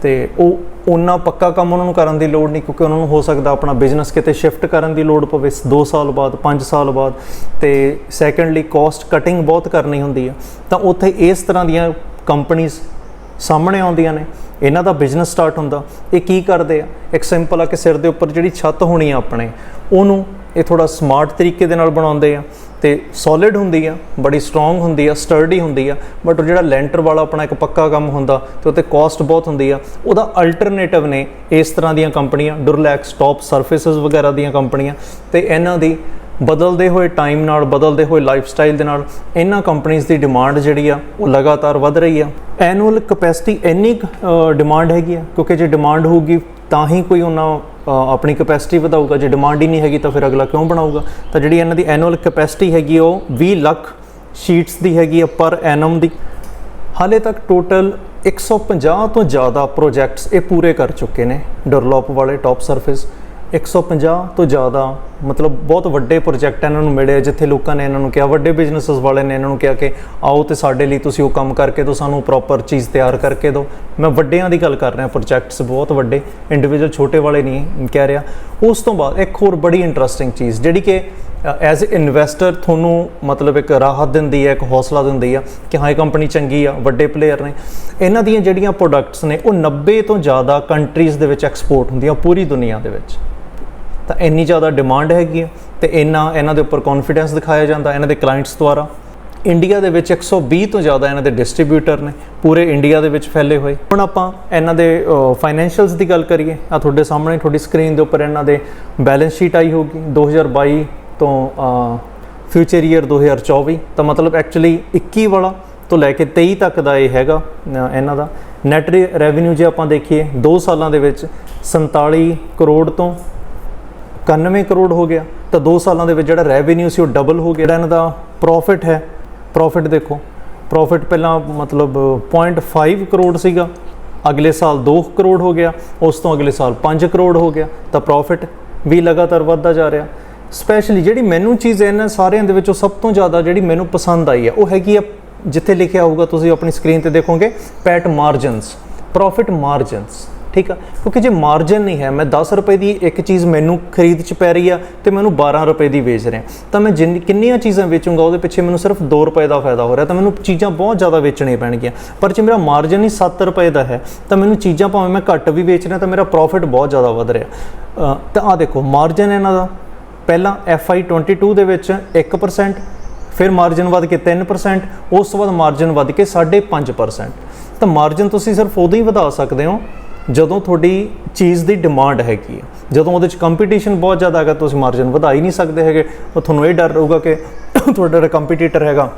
ਤੇ ਉਹ ਉਹਨਾਂ ਪੱਕਾ ਕੰਮ ਉਹਨਾਂ ਨੂੰ ਕਰਨ ਦੀ ਲੋੜ ਨਹੀਂ ਕਿਉਂਕਿ ਉਹਨਾਂ ਨੂੰ ਹੋ ਸਕਦਾ ਆਪਣਾ ਬਿਜ਼ਨਸ ਕਿਤੇ ਸ਼ਿਫਟ ਕਰਨ ਦੀ ਲੋੜ ਪਵੇ 2 ਸਾਲ ਬਾਅਦ 5 ਸਾਲ ਬਾਅਦ ਤੇ ਸੈਕੰਡਲੀ ਕਾਸਟ ਕਟਿੰਗ ਬਹੁਤ ਕਰਨੀ ਹੁੰਦੀ ਆ। ਤਾਂ ਉੱਥੇ ਇਸ ਤਰ੍ਹਾਂ ਦੀਆਂ ਕੰਪਨੀਆਂ ਸਾਹਮਣੇ ਆਉਂਦੀਆਂ ਨੇ। ਇਹਨਾਂ ਦਾ ਬਿਜ਼ਨਸ ਸਟਾਰਟ ਹੁੰਦਾ। ਇਹ ਕੀ ਕਰਦੇ ਆ? ਇੱਕ ਸਿੰਪਲ ਆ ਕਿ ਸਿਰ ਦੇ ਉੱਪਰ ਜਿਹੜੀ ਛੱਤ ਹੋਣੀ ਆ ਆਪਣੇ, ਉਹਨੂੰ ਇਹ ਥੋੜਾ ਸਮਾਰਟ ਤਰੀਕੇ ਦੇ ਨਾਲ ਬਣਾਉਂਦੇ ਆ ਤੇ ਸੋਲਿਡ ਹੁੰਦੀ ਆ, ਬੜੀ ਸਟਰੋਂਗ ਹੁੰਦੀ ਆ ਸਟਰਡੀ ਹੁੰਦੀ ਆ ਬਟ ਜਿਹੜਾ ਲੈਂਟਰ ਵਾਲਾ ਆਪਣਾ ਇੱਕ ਪੱਕਾ ਕੰਮ ਹੁੰਦਾ, ਤੇ ਉੱਤੇ ਕਾਸਟ ਬਹੁਤ ਹੁੰਦੀ ਆ। ਉਹਦਾ ਅਲਟਰਨੇਟਿਵ ਨੇ ਇਸ ਤਰ੍ਹਾਂ ਦੀਆਂ ਕੰਪਨੀਆਂ ਡੁਰਲੈਕਸ ਟੌਪ ਸਰਫੇਸਿਸ ਵਗੈਰਾ ਦੀਆਂ ਕੰਪਨੀਆਂ, ਤੇ ਇਹਨਾਂ ਦੀ ਬਦਲਦੇ ਹੋਏ ਟਾਈਮ ਨਾਲ, ਬਦਲਦੇ ਹੋਏ ਲਾਈਫ ਸਟਾਈਲ ਦੇ ਨਾਲ, ਇਹਨਾਂ ਕੰਪਨੀਆਂ ਦੀ ਡਿਮਾਂਡ ਜਿਹੜੀ ਆ, ਉਹ ਲਗਾਤਾਰ ਵਧ ਰਹੀ ਆ। ਐਨੂਅਲ ਕਪੈਸਿਟੀ ਇੰਨੀ ਡਿਮਾਂਡ ਹੈਗੀ ਆ, ਕਿਉਂਕਿ ਜੇ ਡਿਮਾਂਡ ਹੋਊਗੀ, ਤਾਂ ਹੀ ਕੋਈ ਉਹਨਾਂ ਆਪਣੀ ਕਪੈਸਿਟੀ ਵਧਾਊਗਾ। ਜੇ ਡਿਮਾਂਡ ਹੀ ਨਹੀਂ ਹੈਗੀ, ਤਾਂ ਫਿਰ ਅਗਲਾ ਕਿਉਂ ਬਣਾਊਗਾ? ਤਾਂ ਜਿਹੜੀ ਇਹਨਾਂ ਦੀ ਐਨੂਅਲ ਕਪੈਸਿਟੀ ਹੈਗੀ, ਉਹ 20 ਲੱਖ ਸ਼ੀਟਸ ਦੀ ਹੈਗੀ ਆ ਪਰ ਐਨਮ ਦੀ। ਹਾਲੇ ਤੱਕ ਟੋਟਲ 150 ਤੋਂ ਜ਼ਿਆਦਾ ਪ੍ਰੋਜੈਕਟਸ ਇਹ ਪੂਰੇ ਕਰ ਚੁੱਕੇ ਨੇ। ਡਰਲੋਪ ਵਾਲੇ ਟੌਪ ਸਰਫੇਸ 150 ਤੋਂ ਜ਼ਿਆਦਾ ਮਤਲਬ ਬਹੁਤ ਵੱਡੇ ਪ੍ਰੋਜੈਕਟ ਇਹਨਾਂ ਨੂੰ ਮਿਲੇ, ਜਿੱਥੇ ਲੋਕਾਂ ਨੇ ਇਹਨਾਂ ਨੂੰ ਕਿਹਾ, ਵੱਡੇ ਬਿਜ਼ਨੈਸਸ ਵਾਲੇ ਨੇ ਇਹਨਾਂ ਨੂੰ ਕਿਹਾ ਕਿ ਆਓ ਤੇ ਸਾਡੇ ਲਈ ਤੁਸੀਂ ਉਹ ਕੰਮ ਕਰਕੇ ਦਿਓ, ਸਾਨੂੰ ਪ੍ਰੋਪਰ ਚੀਜ਼ ਤਿਆਰ ਕਰਕੇ ਦਿਓ। ਮੈਂ ਵੱਡਿਆਂ ਦੀ ਗੱਲ ਕਰ ਰਿਹਾ ਪ੍ਰੋਜੈਕਟਸ ਬਹੁਤ ਵੱਡੇ ਇੰਡੀਵਿਜੂਅਲ ਛੋਟੇ ਵਾਲੇ ਨਹੀਂ ਕਹਿ ਰਿਹਾ। ਉਸ ਤੋਂ ਬਾਅਦ ਇੱਕ ਹੋਰ ਬੜੀ ਇੰਟਰਸਟਿੰਗ ਚੀਜ਼, ਜਿਹੜੀ ਕਿ ਐਜ਼ ਇਨਵੈਸਟਰ ਤੁਹਾਨੂੰ ਮਤਲਬ ਇੱਕ ਰਾਹਤ ਦਿੰਦੀ ਹੈ, ਇੱਕ ਹੌਸਲਾ ਦਿੰਦੀ ਆ ਕਿ ਹਾਂ, ਇਹ ਕੰਪਨੀ ਚੰਗੀ ਆ, ਵੱਡੇ ਪਲੇਅਰ ਨੇ। ਇਹਨਾਂ ਦੀਆਂ ਜਿਹੜੀਆਂ ਪ੍ਰੋਡਕਟਸ ਨੇ, ਉਹ 90 ਤੋਂ ਜ਼ਿਆਦਾ ਕੰਟਰੀਜ਼ ਦੇ ਵਿੱਚ ਐਕਸਪੋਰਟ ਹੁੰਦੀਆਂ, ਪੂਰੀ ਦੁਨੀਆ ਦੇ ਵਿੱਚ। ਤਾਂ ਇੰਨੀ ਜ਼ਿਆਦਾ ਡਿਮਾਂਡ ਹੈਗੀ ਹੈ ਤੇ ਇੰਨਾ ਇਹਨਾਂ ਦੇ ਉੱਪਰ ਕੌਨਫੀਡੈਂਸ ਦਿਖਾਇਆ ਜਾਂਦਾ ਇਹਨਾਂ ਦੇ ਕਲਾਇੰਟਸ ਦੁਆਰਾ। ਇੰਡੀਆ ਦੇ ਵਿੱਚ 120 ਤੋਂ ਜ਼ਿਆਦਾ ਇਹਨਾਂ ਦੇ ਡਿਸਟ੍ਰੀਬਿਊਟਰ ਨੇ ਪੂਰੇ ਇੰਡੀਆ ਦੇ ਵਿੱਚ ਫੈਲੇ ਹੋਏ। ਹੁਣ ਆਪਾਂ ਇਹਨਾਂ ਦੇ ਫਾਈਨੈਂਸ਼ੀਅਲਸ ਦੀ ਗੱਲ ਕਰੀਏ ਆ ਤੁਹਾਡੇ ਸਾਹਮਣੇ ਤੁਹਾਡੀ ਸਕਰੀਨ ਦੇ ਉੱਪਰ ਇਹਨਾਂ ਦੇ ਬੈਲੈਂਸ ਸ਼ੀਟ ਆਈ ਹੋਗੀ 2022 ਤੋਂ ਫਿਊਚਰ ਈਅਰ 2024 ਤਾਂ ਮਤਲਬ ਐਕਚੁਅਲੀ 21 ਵਾਲਾ ਤੋਂ ਲੈ ਕੇ 23 ਤੱਕ ਦਾ ਇਹ ਹੈਗਾ ਇਹਨਾਂ ਦਾ। ਨੈਟ ਰੈਵਨਿਊ ਜੇ ਆਪਾਂ ਦੇਖੀਏ 2 ਸਾਲਾਂ ਦੇ ਵਿੱਚ 47 ਕਰੋੜ ਤੋਂ 91 ਕਰੋੜ ਹੋ ਗਿਆ। ਤਾਂ 2 ਸਾਲਾਂ ਦੇ ਵਿੱਚ ਜਿਹੜਾ ਰੈਵਨਿਊ ਸੀ ਉਹ ਡਬਲ ਹੋ ਗਿਆ। ਜਿਹੜਾ ਇਹਨਾਂ ਦਾ ਪ੍ਰੋਫਿਟ ਹੈ। ਪ੍ਰੋਫਿਟ ਦੇਖੋ। ਪ੍ਰੋਫਿਟ ਪਹਿਲਾਂ ਮਤਲਬ 0.5 ਕਰੋੜ ਸੀਗਾ। ਅਗਲੇ ਸਾਲ 2 ਕਰੋੜ ਹੋ ਗਿਆ। ਉਸ ਤੋਂ ਅਗਲੇ ਸਾਲ 5 ਕਰੋੜ ਹੋ ਗਿਆ। ਤਾਂ ਪ੍ਰੋਫਿਟ ਵੀ ਲਗਾਤਾਰ ਵੱਧਦਾ ਜਾ ਰਿਹਾ। ਸਪੈਸ਼ਲੀ ਜਿਹੜੀ ਮੈਨੂੰ ਚੀਜ਼ ਇਹਨਾਂ ਸਾਰਿਆਂ ਦੇ ਵਿੱਚੋਂ ਸਭ ਤੋਂ ਜ਼ਿਆਦਾ ਜਿਹੜੀ ਮੈਨੂੰ ਪਸੰਦ ਆਈ ਹੈ, ਉਹ ਹੈਗੀ ਆ ਜਿੱਥੇ ਲਿਖਿਆ ਹੋਊਗਾ, ਤੁਸੀਂ ਆਪਣੀ ਸਕਰੀਨ ਤੇ ਦੇਖੋਗੇ ਪੈਟ ਮਾਰਜਨਸ ਪ੍ਰੋਫਿਟ ਮਾਰਜਨਸ ਠੀਕ ਆ? ਕਿਉਂਕਿ ਜੇ ਮਾਰਜਨ ਨਹੀਂ ਹੈ, ਮੈਂ 10 ਰੁਪਏ ਦੀ ਇੱਕ ਚੀਜ਼ ਮੈਨੂੰ ਖਰੀਦ ਚ ਪੈ ਰਹੀ ਆ ਤੇ ਮੈਨੂੰ 12 ਰੁਪਏ ਦੀ ਵੇਚ ਰਿਹਾ। ਤਾਂ ਮੈਂ ਜਿੰਨੀ, ਕਿੰਨੀਆਂ ਚੀਜ਼ਾਂ ਵੇਚੂੰਗਾ, ਉਹਦੇ ਪਿੱਛੇ ਮੈਨੂੰ ਸਿਰਫ 2 ਰੁਪਏ ਦਾ ਫਾਇਦਾ ਹੋ ਰਿਹਾ, ਤਾਂ ਮੈਨੂੰ ਚੀਜ਼ਾਂ ਬਹੁਤ ਜ਼ਿਆਦਾ ਵੇਚਣੀਆਂ ਪੈਣਗੀਆਂ। ਪਰ ਜੇ ਮੇਰਾ ਮਾਰਜਨ ਹੀ 7 ਰੁਪਏ ਦਾ ਹੈ, ਤਾਂ ਮੈਨੂੰ ਚੀਜ਼ਾਂ ਭਾਵੇਂ ਮੈਂ ਘੱਟ ਵੀ ਵੇਚ ਰਿਹਾ ਤਾਂ ਮੇਰਾ ਪ੍ਰੋਫਿਟ ਬਹੁਤ ਜ਼ਿਆਦਾ ਵਧ ਰਿਹਾ। ਤਾਂ ਆ ਦੇਖੋ ਮਾਰਜਨ ਇਹਨਾਂ ਦਾ। ਪਹਿਲਾਂ FI 22 ਦੇ ਵਿੱਚ 1% ਫਿਰ ਮਾਰਜਨ ਵੱਧ ਕੇ 3% ਉਸ ਤੋਂ ਬਾਅਦ ਮਾਰਜਨ ਵੱਧ ਕੇ 5.5% ਤਾਂ ਮਾਰਜਨ ਤੁਸੀਂ ਸਿਰਫ ਉਦੋਂ ਹੀ ਵਧਾ ਸਕਦੇ ਹੋ ਜਦੋਂ ਤੁਹਾਡੀ ਚੀਜ਼ ਦੀ ਡਿਮਾਂਡ ਹੈਗੀ ਹੈ, ਜਦੋਂ ਉਹਦੇ ਚ ਕੰਪੀਟੀਸ਼ਨ ਬਹੁਤ ਜ਼ਿਆਦਾ ਹੈਗਾ ਤੁਸੀਂ ਮਾਰਜਨ ਵਧਾ ਹੀ ਨਹੀਂ ਸਕਦੇ ਹੈਗੇ। ਉਹ ਤੁਹਾਨੂੰ ਇਹ ਡਰ ਰਹੂਗਾ ਕਿ ਤੁਹਾਡਾ ਜਿਹੜਾ ਕੰਪੀਟੀਟਰ ਹੈਗਾ,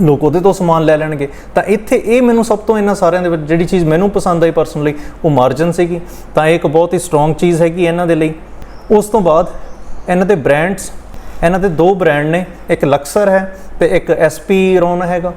ਲੋਕ ਉਹਦੇ ਤੋਂ ਸਮਾਨ ਲੈ ਲੈਣਗੇ। ਤਾਂ ਇੱਥੇ ਇਹ ਮੈਨੂੰ ਸਭ ਤੋਂ ਇਹਨਾਂ ਸਾਰਿਆਂ ਦੇ ਵਿੱਚ ਜਿਹੜੀ ਚੀਜ਼ ਮੈਨੂੰ ਪਸੰਦ ਆਈ ਪਰਸਨਲੀ ਉਹ ਮਾਰਜਨ ਸੀਗੀ। ਤਾਂ ਇਹ ਇੱਕ ਬਹੁਤ ਹੀ ਸਟਰੋਂਗ ਚੀਜ਼ ਹੈਗੀ ਇਹਨਾਂ ਦੇ ਲਈ। ਉਸ ਤੋਂ ਬਾਅਦ ਇਹਨਾਂ ਦੇ ਬ੍ਰਾਂਡਸ ਇਹਨਾਂ ਦੇ ਦੋ ਬ੍ਰਾਂਡ ਨੇ, ਇੱਕ ਲਕਸਰ ਹੈ ਤੇ ਇੱਕ ਐਸਪੀ ਰੋਨ ਹੈਗਾ।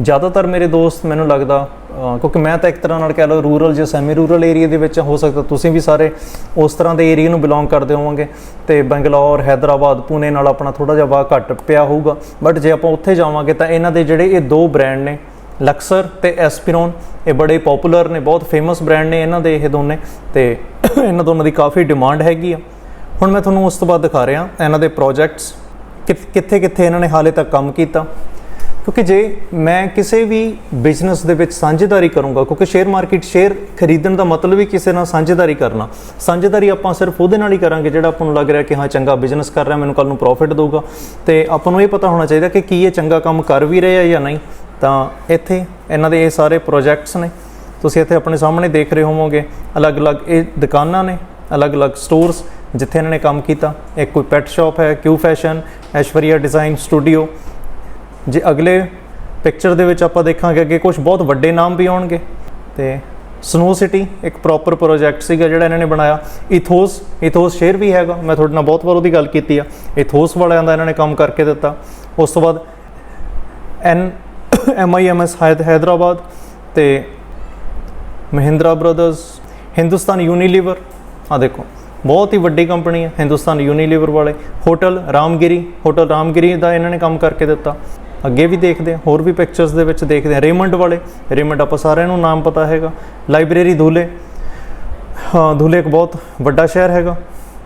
ਜ਼ਿਆਦਾਤਰ ਮੇਰੇ ਦੋਸਤ ਮੈਨੂੰ ਲੱਗਦਾ ਕਿਉਂਕਿ ਮੈਂ ਤਾਂ ਇੱਕ ਤਰ੍ਹਾਂ ਨਾਲ ਕਹਿ ਲਓ ਰੂਰਲ ਜਾਂ ਸੈਮੀ ਰੂਰਲ ਏਰੀਆ ਦੇ ਵਿੱਚ ਹੋ ਸਕਦਾ, ਤੁਸੀਂ ਵੀ ਸਾਰੇ ਉਸ ਤਰ੍ਹਾਂ ਦੇ ਏਰੀਆ ਨੂੰ ਬਿਲੋਂਗ ਕਰਦੇ ਹੋਵੋਗੇ। ਤੇ ਬੰਗਲੌਰ, ਹੈਦਰਾਬਾਦ ਪੂਨੇ ਨਾਲ ਆਪਣਾ ਥੋੜਾ ਜਿਹਾ ਵਾ ਘੱਟ ਪਿਆ ਹੋਊਗਾ। ਬਟ ਜੇ ਆਪਾਂ ਉੱਥੇ ਜਾਵਾਂਗੇ ਤਾਂ ਇਹਨਾਂ ਦੇ ਜਿਹੜੇ ਇਹ ਦੋ ਬ੍ਰਾਂਡ ਨੇ ਲਕਸਰ ਤੇ ਐਸਪੀਰੋਨ ਇਹ ਬੜੇ ਪਪੂਲਰ ਨੇ, ਬਹੁਤ ਫੇਮਸ ਬ੍ਰਾਂਡ ਨੇ ਇਹਨਾਂ ਦੇ ਇਹ ਦੋਨੇ। ਤੇ ਇਹਨਾਂ ਦੋਨਾਂ ਦੀ ਕਾਫੀ ਡਿਮਾਂਡ ਹੈਗੀ ਆ। ਹੁਣ ਮੈਂ ਤੁਹਾਨੂੰ ਉਸ ਤੋਂ ਬਾਅਦ ਦਿਖਾ ਰਿਹਾ, ਇਹਨਾਂ ਦੇ ਪ੍ਰੋਜੈਕਟਸ ਕਿੱਥੇ ਕਿੱਥੇ ਇਹਨਾਂ ਨੇ ਹਾਲੇ ਤੱਕ ਕੰਮ ਕੀਤਾ। ਕਿਉਂਕਿ ਜੇ ਮੈਂ ਕਿਸੇ ਵੀ ਬਿਜ਼ਨਸ ਦੇ ਵਿੱਚ ਸਾਂਝੇਦਾਰੀ ਕਰੂੰਗਾ, ਕਿਉਂਕਿ ਸ਼ੇਅਰ ਮਾਰਕੀਟ ਸ਼ੇਅਰ ਖਰੀਦਣ ਦਾ ਮਤਲਬ ਹੀ ਕਿਸੇ ਨਾਲ ਸਾਂਝੇਦਾਰੀ ਕਰਨਾ। ਸਾਂਝੇਦਾਰੀ ਆਪਾਂ ਸਿਰਫ ਉਹਦੇ ਨਾਲ ਹੀ ਕਰਾਂਗੇ ਜਿਹੜਾ ਆਪਾਂ ਨੂੰ ਲੱਗ ਰਿਹਾ ਕਿ ਹਾਂ, ਚੰਗਾ ਬਿਜ਼ਨਸ ਕਰ ਰਿਹਾ, ਮੈਨੂੰ ਕੱਲ ਨੂੰ ਪ੍ਰੋਫਿਟ ਦੇਊਗਾ। ਤੇ ਆਪਾਂ ਨੂੰ ਇਹ ਪਤਾ ਹੋਣਾ ਚਾਹੀਦਾ ਕਿ ਕੀ ਇਹ ਚੰਗਾ ਕੰਮ ਕਰ ਵੀ ਰਹੇ ਹੈ ਜਾਂ ਨਹੀਂ। ਤਾਂ ਇੱਥੇ ਇਹਨਾਂ ਦੇ ਇਹ ਸਾਰੇ ਪ੍ਰੋਜੈਕਟਸ ਨੇ। ਤੁਸੀਂ ਇੱਥੇ ਆਪਣੇ ਸਾਹਮਣੇ ਦੇਖ ਰਹੇ ਹੋਵੋਗੇ, ਅਲੱਗ-ਅਲੱਗ ਇਹ ਦੁਕਾਨਾਂ ਨੇ, ਅਲੱਗ-ਅਲੱਗ ਸਟੋਰਸ ਜਿੱਥੇ ਇਹਨਾਂ ਨੇ ਕੰਮ ਕੀਤਾ। ਇੱਕ ਕੋਈ ਪੈਟ ਸ਼ਾਪ ਹੈ Q fashion Aishwarya design studio ਜੇ ਅਗਲੇ ਪਿਕਚਰ ਦੇ ਵਿੱਚ ਆਪਾਂ ਦੇਖਾਂਗੇ ਅੱਗੇ ਕੁਝ ਬਹੁਤ ਵੱਡੇ ਨਾਮ ਵੀ ਆਉਣਗੇ, ਤੇ ਸਨੋ ਸਿਟੀ ਇੱਕ ਪ੍ਰੋਪਰ ਪ੍ਰੋਜੈਕਟ ਸੀਗਾ ਜਿਹੜਾ ਇਹਨਾਂ ਨੇ ਬਣਾਇਆ। ਇਥੋਸ ਇਥੋਸ ਸ਼ੇਅਰ ਵੀ ਹੈਗਾ, ਮੈਂ ਤੁਹਾਡੇ ਨਾਲ ਬਹੁਤ ਵਾਰ ਉਹਦੀ ਗੱਲ ਕੀਤੀ ਆ। ਇਥੋਸ ਵਾਲਿਆਂ ਦਾ ਇਹਨਾਂ ਨੇ ਕੰਮ ਕਰਕੇ ਦਿੱਤਾ। ਉਸ ਤੋਂ ਬਾਅਦ ਐਨ ਐਮਆਈਐਮਐਸ ਹੈਦਰਾਬਾਦ ਤੇ ਮਹਿੰਦਰਾ ਬ੍ਰਦਰਸ ਹਿੰਦੁਸਤਾਨ ਯੂਨੀਲੀਵਰ ਆ ਦੇਖੋ, ਬਹੁਤ ਹੀ ਵੱਡੀ ਕੰਪਨੀ ਹੈ ਹਿੰਦੁਸਤਾਨ ਯੂਨੀਲੀਵਰ ਵਾਲੇ। ਹੋਟਲ ਰਾਮਗਿਰੀ ਹੋਟਲ ਰਾਮਗਿਰੀ ਦਾ ਇਹਨਾਂ ਨੇ ਕੰਮ ਕਰਕੇ ਦਿੱਤਾ। ਅੱਗੇ ਵੀ ਦੇਖਦੇ ਹਾਂ, ਹੋਰ ਵੀ ਪਿਕਚਰਸ ਦੇ ਵਿੱਚ ਦੇਖਦੇ ਹਾਂ। ਰੇਮੰਡ ਵਾਲੇ ਰੇਮੰਡ ਆਪਾਂ ਸਾਰਿਆਂ ਨੂੰ ਨਾਮ ਪਤਾ ਹੈਗਾ। ਲਾਇਬ੍ਰੇਰੀ ਧੂਲੇ ਹਾਂ ਧੂਲੇ ਇੱਕ ਬਹੁਤ ਵੱਡਾ ਸ਼ਹਿਰ ਹੈਗਾ